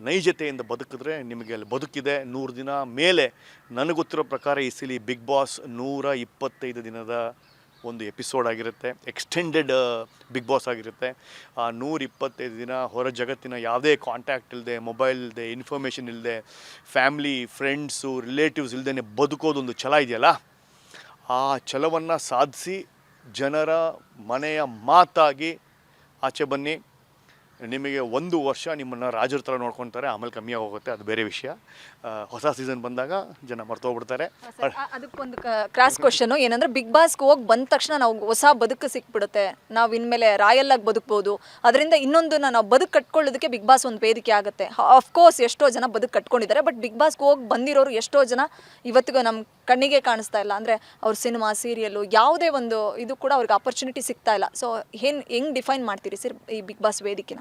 ನೈಜತೆಯಿಂದ ಬದುಕಿದ್ರೆ ನಿಮಗೆ ಅಲ್ಲಿ ಬದುಕಿದೆ ನೂರು ದಿನ ಮೇಲೆ. ನನಗೊತ್ತಿರೋ ಗೊತ್ತಿರೋ ಪ್ರಕಾರ ಈ ಸಿಲಿ ಬಿಗ್ ಬಾಸ್ ನೂರ ಇಪ್ಪತ್ತೈದು ದಿನದ ಒಂದು ಎಪಿಸೋಡ್ ಆಗಿರುತ್ತೆ. ಎಕ್ಸ್ಟೆಂಡೆಡ್ ಬಿಗ್ ಬಾಸ್ ಆಗಿರುತ್ತೆ. ಆ, ನೂರ ಇಪ್ಪತ್ತೈದು ದಿನ ಹೊರ ಜಗತ್ತಿನ ಯಾವುದೇ ಕಾಂಟ್ಯಾಕ್ಟ್ ಇಲ್ಲದೆ ಮೊಬೈಲ್ ಇಲ್ಲದೆ ಇನ್ಫಾರ್ಮೇಷನ್ ಇಲ್ಲದೆ ಫ್ಯಾಮ್ಲಿ ಫ್ರೆಂಡ್ಸು ರಿಲೇಟಿವ್ಸ್ ಇಲ್ಲದೇ ಬದುಕೋದೊಂದು ಛಲ ಇದೆಯಲ್ಲ? ಆ ಛಲವನ್ನು ಸಾಧಿಸಿ ಜನರ ಮನೆಯ ಮಾತಾಗಿ ಆಚೆ ಬನ್ನಿ. ನಿಮಗೆ ಒಂದು ವರ್ಷ ನಿಮ್ಮನ್ನು ರಾಜರ ಥರ ನೋಡ್ಕೊತಾರೆ, ಆಮೇಲೆ ಕಮ್ಮಿ ಹೋಗುತ್ತೆ ಅದು ಬೇರೆ ವಿಷಯ. ಹೊಸ ಸೀಸನ್ ಬಂದಾಗ ಜನ ಮರ್ತೋಗ್ಬಿಡ್ತಾರೆ. ಅದಕ್ಕೊಂದು ಕ್ರಾಸ್ ಕ್ವಶನು ಏನಂದ್ರೆ ಬಿಗ್ ಬಾಸ್ಗೆ ಹೋಗಿ ಬಂದ ತಕ್ಷಣ ನಾವು ಹೊಸ ಬದುಕು ಸಿಕ್ಬಿಡುತ್ತೆ. ನಾವು ಇನ್ಮೇಲೆ ರಾಯಲ್ ಆಗಿ ಬದುಕ್ಬೋದು. ಅದರಿಂದ ಇನ್ನೊಂದು ನಾವು ಬದುಕು ಕಟ್ಕೊಳ್ಳೋದಕ್ಕೆ ಬಿಗ್ ಬಾಸ್ ಒಂದು ವೇದಿಕೆ ಆಗುತ್ತೆ. ಕೋರ್ಸ್ ಎಷ್ಟೋ ಜನ ಬದುಕು ಕಟ್ಕೊಂಡಿದ್ದಾರೆ ಬಟ್ ಬಿಗ್ ಬಾಸ್ಗೆ ಹೋಗಿ ಬಂದಿರೋರು ಎಷ್ಟೋ ಜನ ಇವತ್ತಿಗೂ ನಮ್ಮ ಕಣ್ಣಿಗೆ ಕಾಣಿಸ್ತಾ ಇಲ್ಲ. ಅಂದರೆ ಅವ್ರ ಸಿನಿಮಾ ಸೀರಿಯಲ್ಲು ಯಾವುದೇ ಒಂದು ಇದು ಕೂಡ ಅವ್ರಿಗೆ ಅಪರ್ಚುನಿಟಿ ಸಿಗ್ತಾ ಇಲ್ಲ. ಸೊ ಏನು, ಹೆಂಗೆ ಡಿಫೈನ್ ಮಾಡ್ತೀರಿ ಸರ್ ಈ ಬಿಗ್ ಬಾಸ್ ವೇದಿಕೆನ?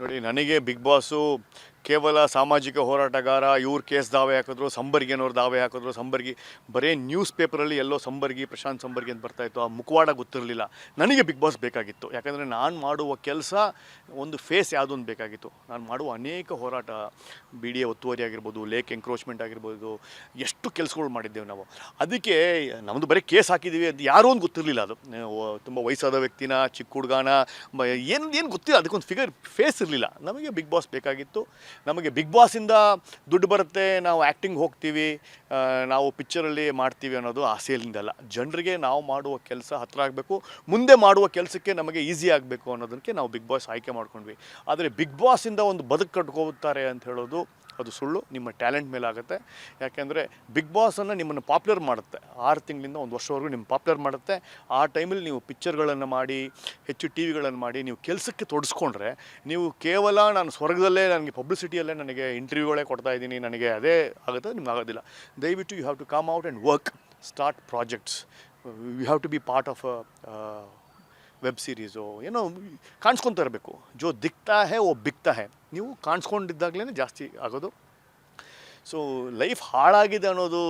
ನೋಡಿ, ನನಗೆ ಬಿಗ್ ಬಾಸು ಕೇವಲ ಸಾಮಾಜಿಕ ಹೋರಾಟಗಾರ, ಇವ್ರ ಕೇಸ್ ದಾವೆ ಹಾಕಿದ್ರು ಸಂಬರ್ಗಿನವ್ರು ದಾವೆ ಹಾಕಿದ್ರು, ಸಂಬರ್ಗಿ, ಬರೀ ನ್ಯೂಸ್ ಪೇಪರಲ್ಲಿ ಎಲ್ಲೋ ಸಂಬರ್ಗಿ, ಪ್ರಶಾಂತ್ ಸಂಬರ್ಗಿ ಅಂತ ಬರ್ತಾ ಇತ್ತು, ಆ ಮುಖವಾಡ ಗೊತ್ತಿರಲಿಲ್ಲ. ನನಗೆ ಬಿಗ್ ಬಾಸ್ ಬೇಕಾಗಿತ್ತು. ಯಾಕಂದರೆ ನಾನು ಮಾಡುವ ಕೆಲಸ ಒಂದು ಫೇಸ್ ಯಾವುದು ಅಂತ ಬೇಕಾಗಿತ್ತು. ನಾನು ಮಾಡುವ ಅನೇಕ ಹೋರಾಟ ಬಿ ಡಿ ಎ ಒತ್ತುವರಿ ಆಗಿರ್ಬೋದು ಲೇಕ್ ಎಂಕ್ರೋಚ್ಮೆಂಟ್ ಆಗಿರ್ಬೋದು, ಎಷ್ಟು ಕೆಲಸಗಳು ಮಾಡಿದ್ದೇವೆ ನಾವು. ಅದಕ್ಕೆ ನಮ್ಮದು ಬರೀ ಕೇಸ್ ಹಾಕಿದ್ದೀವಿ ಅದು ಯಾರೋ ಒಂದು ಗೊತ್ತಿರಲಿಲ್ಲ ಅದು. ತುಂಬ ವಯಸ್ಸಾದ ವ್ಯಕ್ತಿನ, ಚಿಕ್ಕ ಹುಡುಗನ ಏನು ಏನು ಗೊತ್ತಿಲ್ಲ, ಅದಕ್ಕೊಂದು ಫಿಗರ್ ಫೇಸ್ ಇರಲಿಲ್ಲ. ನಮಗೆ ಬಿಗ್ ಬಾಸ್ ಬೇಕಾಗಿತ್ತು. ನಮಗೆ ಬಿಗ್ ಬಾಸಿಂದ ದುಡ್ಡು ಬರುತ್ತೆ, ನಾವು ಆ್ಯಕ್ಟಿಂಗ್ ಹೋಗ್ತೀವಿ ನಾವು ಪಿಕ್ಚರಲ್ಲಿ ಮಾಡ್ತೀವಿ ಅನ್ನೋದು ಆಸೆಯಲ್ಲಿಂದಲ್ಲ ಜನರಿಗೆ ನಾವು ಮಾಡುವ ಕೆಲಸ ಹತ್ರ ಆಗಬೇಕು, ಮುಂದೆ ಮಾಡುವ ಕೆಲಸಕ್ಕೆ ನಮಗೆ ಈಸಿ ಆಗಬೇಕು ಅನ್ನೋದಕ್ಕೆ ನಾವು ಬಿಗ್ ಬಾಸ್ ಆಯ್ಕೆ ಮಾಡ್ಕೊಂಡ್ವಿ. ಆದರೆ ಬಿಗ್ ಬಾಸಿಂದ ಒಂದು ಬದುಕು ಕಟ್ಕೋತಾರೆ ಅಂತ ಹೇಳೋದು ಅದು ಸುಳ್ಳು, ನಿಮ್ಮ ಟ್ಯಾಲೆಂಟ್ ಮೇಲೆ ಆಗುತ್ತೆ ಯಾಕೆಂದರೆ ಬಿಗ್ ಬಾಸನ್ನು ನಿಮ್ಮನ್ನು ಪಾಪ್ಯುಲರ್ ಮಾಡುತ್ತೆ. ಆರು ತಿಂಗಳಿಂದ ಒಂದು ವರ್ಷವರೆಗೂ ನಿಮ್ಮ ಪಾಪ್ಯುಲರ್ ಮಾಡುತ್ತೆ. ಆ ಟೈಮಲ್ಲಿ ನೀವು ಪಿಕ್ಚರ್ಗಳನ್ನು ಮಾಡಿ, ಹೆಚ್ಚು ಟಿ ವಿಗಳನ್ನು ಮಾಡಿ, ನೀವು ಕೆಲಸಕ್ಕೆ ತೊಡಸ್ಕೊಂಡ್ರೆ ನೀವು ಕೇವಲ ನಾನು ಸ್ವರ್ಗದಲ್ಲೇ ನನಗೆ ಪಬ್ಲಿಸಿಟಿಯಲ್ಲೇ ನನಗೆ ಇಂಟರ್ವ್ಯೂಗಳೇ ಕೊಡ್ತಾ ಇದ್ದೀನಿ, ನನಗೆ ಅದೇ ಆಗುತ್ತೆ, ನಿಮ್ಗೆ ಆಗೋದಿಲ್ಲ. ದಯವಿಟ್ಟು you have to come out and work start projects you have to be part of web series ಏನೋ ಕಾಣಿಸ್ಕೊತಾ ಇರಬೇಕು. ಜೋ ದಿಕ್ತಾ ಹೇ, ಓ ಬಿಕ್ತಾ ಹೇ. ನೀವು ಕಾಣಿಸ್ಕೊಂಡಿದ್ದಾಗಲೇ ಜಾಸ್ತಿ ಆಗೋದು. ಸೊ ಲೈಫ್ ಹಾಳಾಗಿದೆ ಅನ್ನೋದು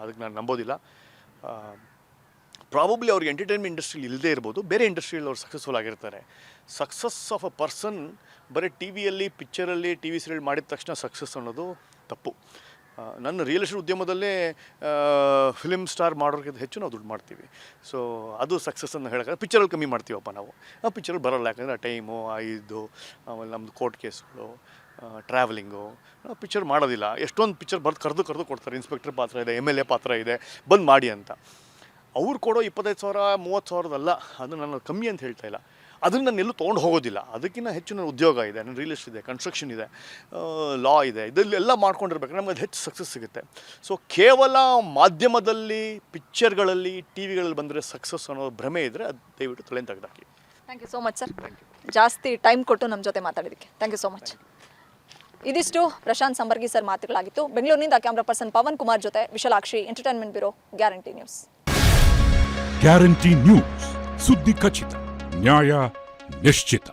ಅದಕ್ಕೆ ನಾನು ನಂಬೋದಿಲ್ಲ. ಪ್ರಾಬಬ್ಲಿ ಅವ್ರಿಗೆ ಎಂಟರ್ಟೈನ್ಮೆಂಟ್ ಇಂಡಸ್ಟ್ರಿಲಿ ಇಲ್ಲದೇ ಇರ್ಬೋದು. ಬೇರೆ ಇಂಡಸ್ಟ್ರಿಯಲ್ಲಿ ಅವ್ರು ಸಕ್ಸಸ್ಫುಲ್ ಆಗಿರ್ತಾರೆ. ಸಕ್ಸಸ್ ಆಫ್ ಅ ಪರ್ಸನ್ ಬರೀ ಟಿ ವಿಯಲ್ಲಿ ಪಿಕ್ಚರಲ್ಲಿ ಟಿ ವಿ ಸೀರಿಯಲ್ ಮಾಡಿದ ತಕ್ಷಣ ಸಕ್ಸಸ್ ಅನ್ನೋದು ತಪ್ಪು. ನನ್ನ ರಿಯಲ್ ಎಸ್ಟೇಟ್ ಉದ್ಯಮದಲ್ಲೇ ಫಿಲಿಮ್ ಸ್ಟಾರ್ ಮಾಡೋರ್ಗಿಂತ ಹೆಚ್ಚು ನಾವು ದುಡ್ಡು ಮಾಡ್ತೀವಿ. ಸೊ ಅದು ಸಕ್ಸಸ್ ಅಂತ ಹೇಳೋಕೆ ಪಿಕ್ಚರಲ್ಲಿ ಕಮ್ಮಿ ಮಾಡ್ತೀವಪ್ಪ ನಾವು. ಆ ಪಿಕ್ಚರಲ್ಲಿ ಬರೋಲ್ಲ. ಯಾಕಂದರೆ ಆ ಟೈಮು ಆ ಇದು ಆಮೇಲೆ ನಮ್ಮದು ಕೋರ್ಟ್ ಕೇಸ್ಗಳು ಟ್ರಾವೆಲಿಂಗು ನಾವು ಪಿಕ್ಚರ್ ಮಾಡೋದಿಲ್ಲ. ಎಷ್ಟೊಂದು ಪಿಕ್ಚರ್ ಬರ್ದು ಕರೆದು ಕರೆದು ಕೊಡ್ತಾರೆ. ಇನ್ಸ್ಪೆಕ್ಟರ್ ಪಾತ್ರ ಇದೆ ಎಂ ಎಲ್ ಎ ಪಾತ್ರ ಇದೆ. ಬಂದು ಮಾಡಿ ಅಂತ. ಅವ್ರು ಕೊಡೋ ಇಪ್ಪತ್ತೈದು ಸಾವಿರ, ಮೂವತ್ತು ಸಾವಿರದಲ್ಲ. ಅದು ನಾನು ಕಮ್ಮಿ ಅಂತ ಹೇಳ್ತಾ ಇಲ್ಲ. ಅದನ್ನು ನಾನು ಎಲ್ಲೂ ತೊಗೊಂಡು ಹೋಗೋದಿಲ್ಲ. ಅದಕ್ಕಿಂತ ಹೆಚ್ಚು ನನ್ನ ಉದ್ಯೋಗ ಇದೆ ನನ್ನ ರಿಯಲ್ ಎಸ್ಟೇಟ್ ಇದೆ ಕನ್ಸ್ಟ್ರಕ್ಷನ್ ಇದೆ ಲಾ ಇದೆ ಇದೆಲ್ಲ ಮಾಡ್ಕೊಂಡಿರ್ಬೇಕು. ನಮಗೆ ಅದು ಹೆಚ್ಚು ಸಕ್ಸಸ್ ಸಿಗುತ್ತೆ. ಸೊ ಕೇವಲ ಮಾಧ್ಯಮದಲ್ಲಿ ಪಿಕ್ಚರ್ಗಳಲ್ಲಿ ಟಿ ವಿಗಳಲ್ಲಿ ಬಂದರೆ ಸಕ್ಸಸ್ ಅನ್ನೋ ಭ್ರಮೆ ಇದ್ದರೆ ಅದು ದಯವಿಟ್ಟು ತಲೆಯನ್ನು ತೆಗೆದಾಕಿ. Thank you so much sir ಜಾಸ್ತಿ ಟೈಮ್ ಕೊಟ್ಟು ನಮ್ಮ ಜೊತೆ ಮಾತಾಡಿದ್ದಕ್ಕೆ. ಥ್ಯಾಂಕ್ ಯು ಸೋ ಮಚ್ ಇದಿಷ್ಟು ಪ್ರಶಾಂತ್ ಸಂಬರ್ಗಿ ಸರ್ ಮಾತುಗಳಾಗಿತ್ತು. ಬೆಂಗಳೂರಿನಿಂದ ಕ್ಯಾಮ್ರಾ ಪರ್ಸನ್ ಪವನ್ ಕುಮಾರ್ ಜೊತೆ Vishalakshi entertainment bureau guarantee news guarantee news ಸುದ್ದಿ ಖಚಿತ. ನ್ಯಾಯ ನಿಶ್ಚಿತ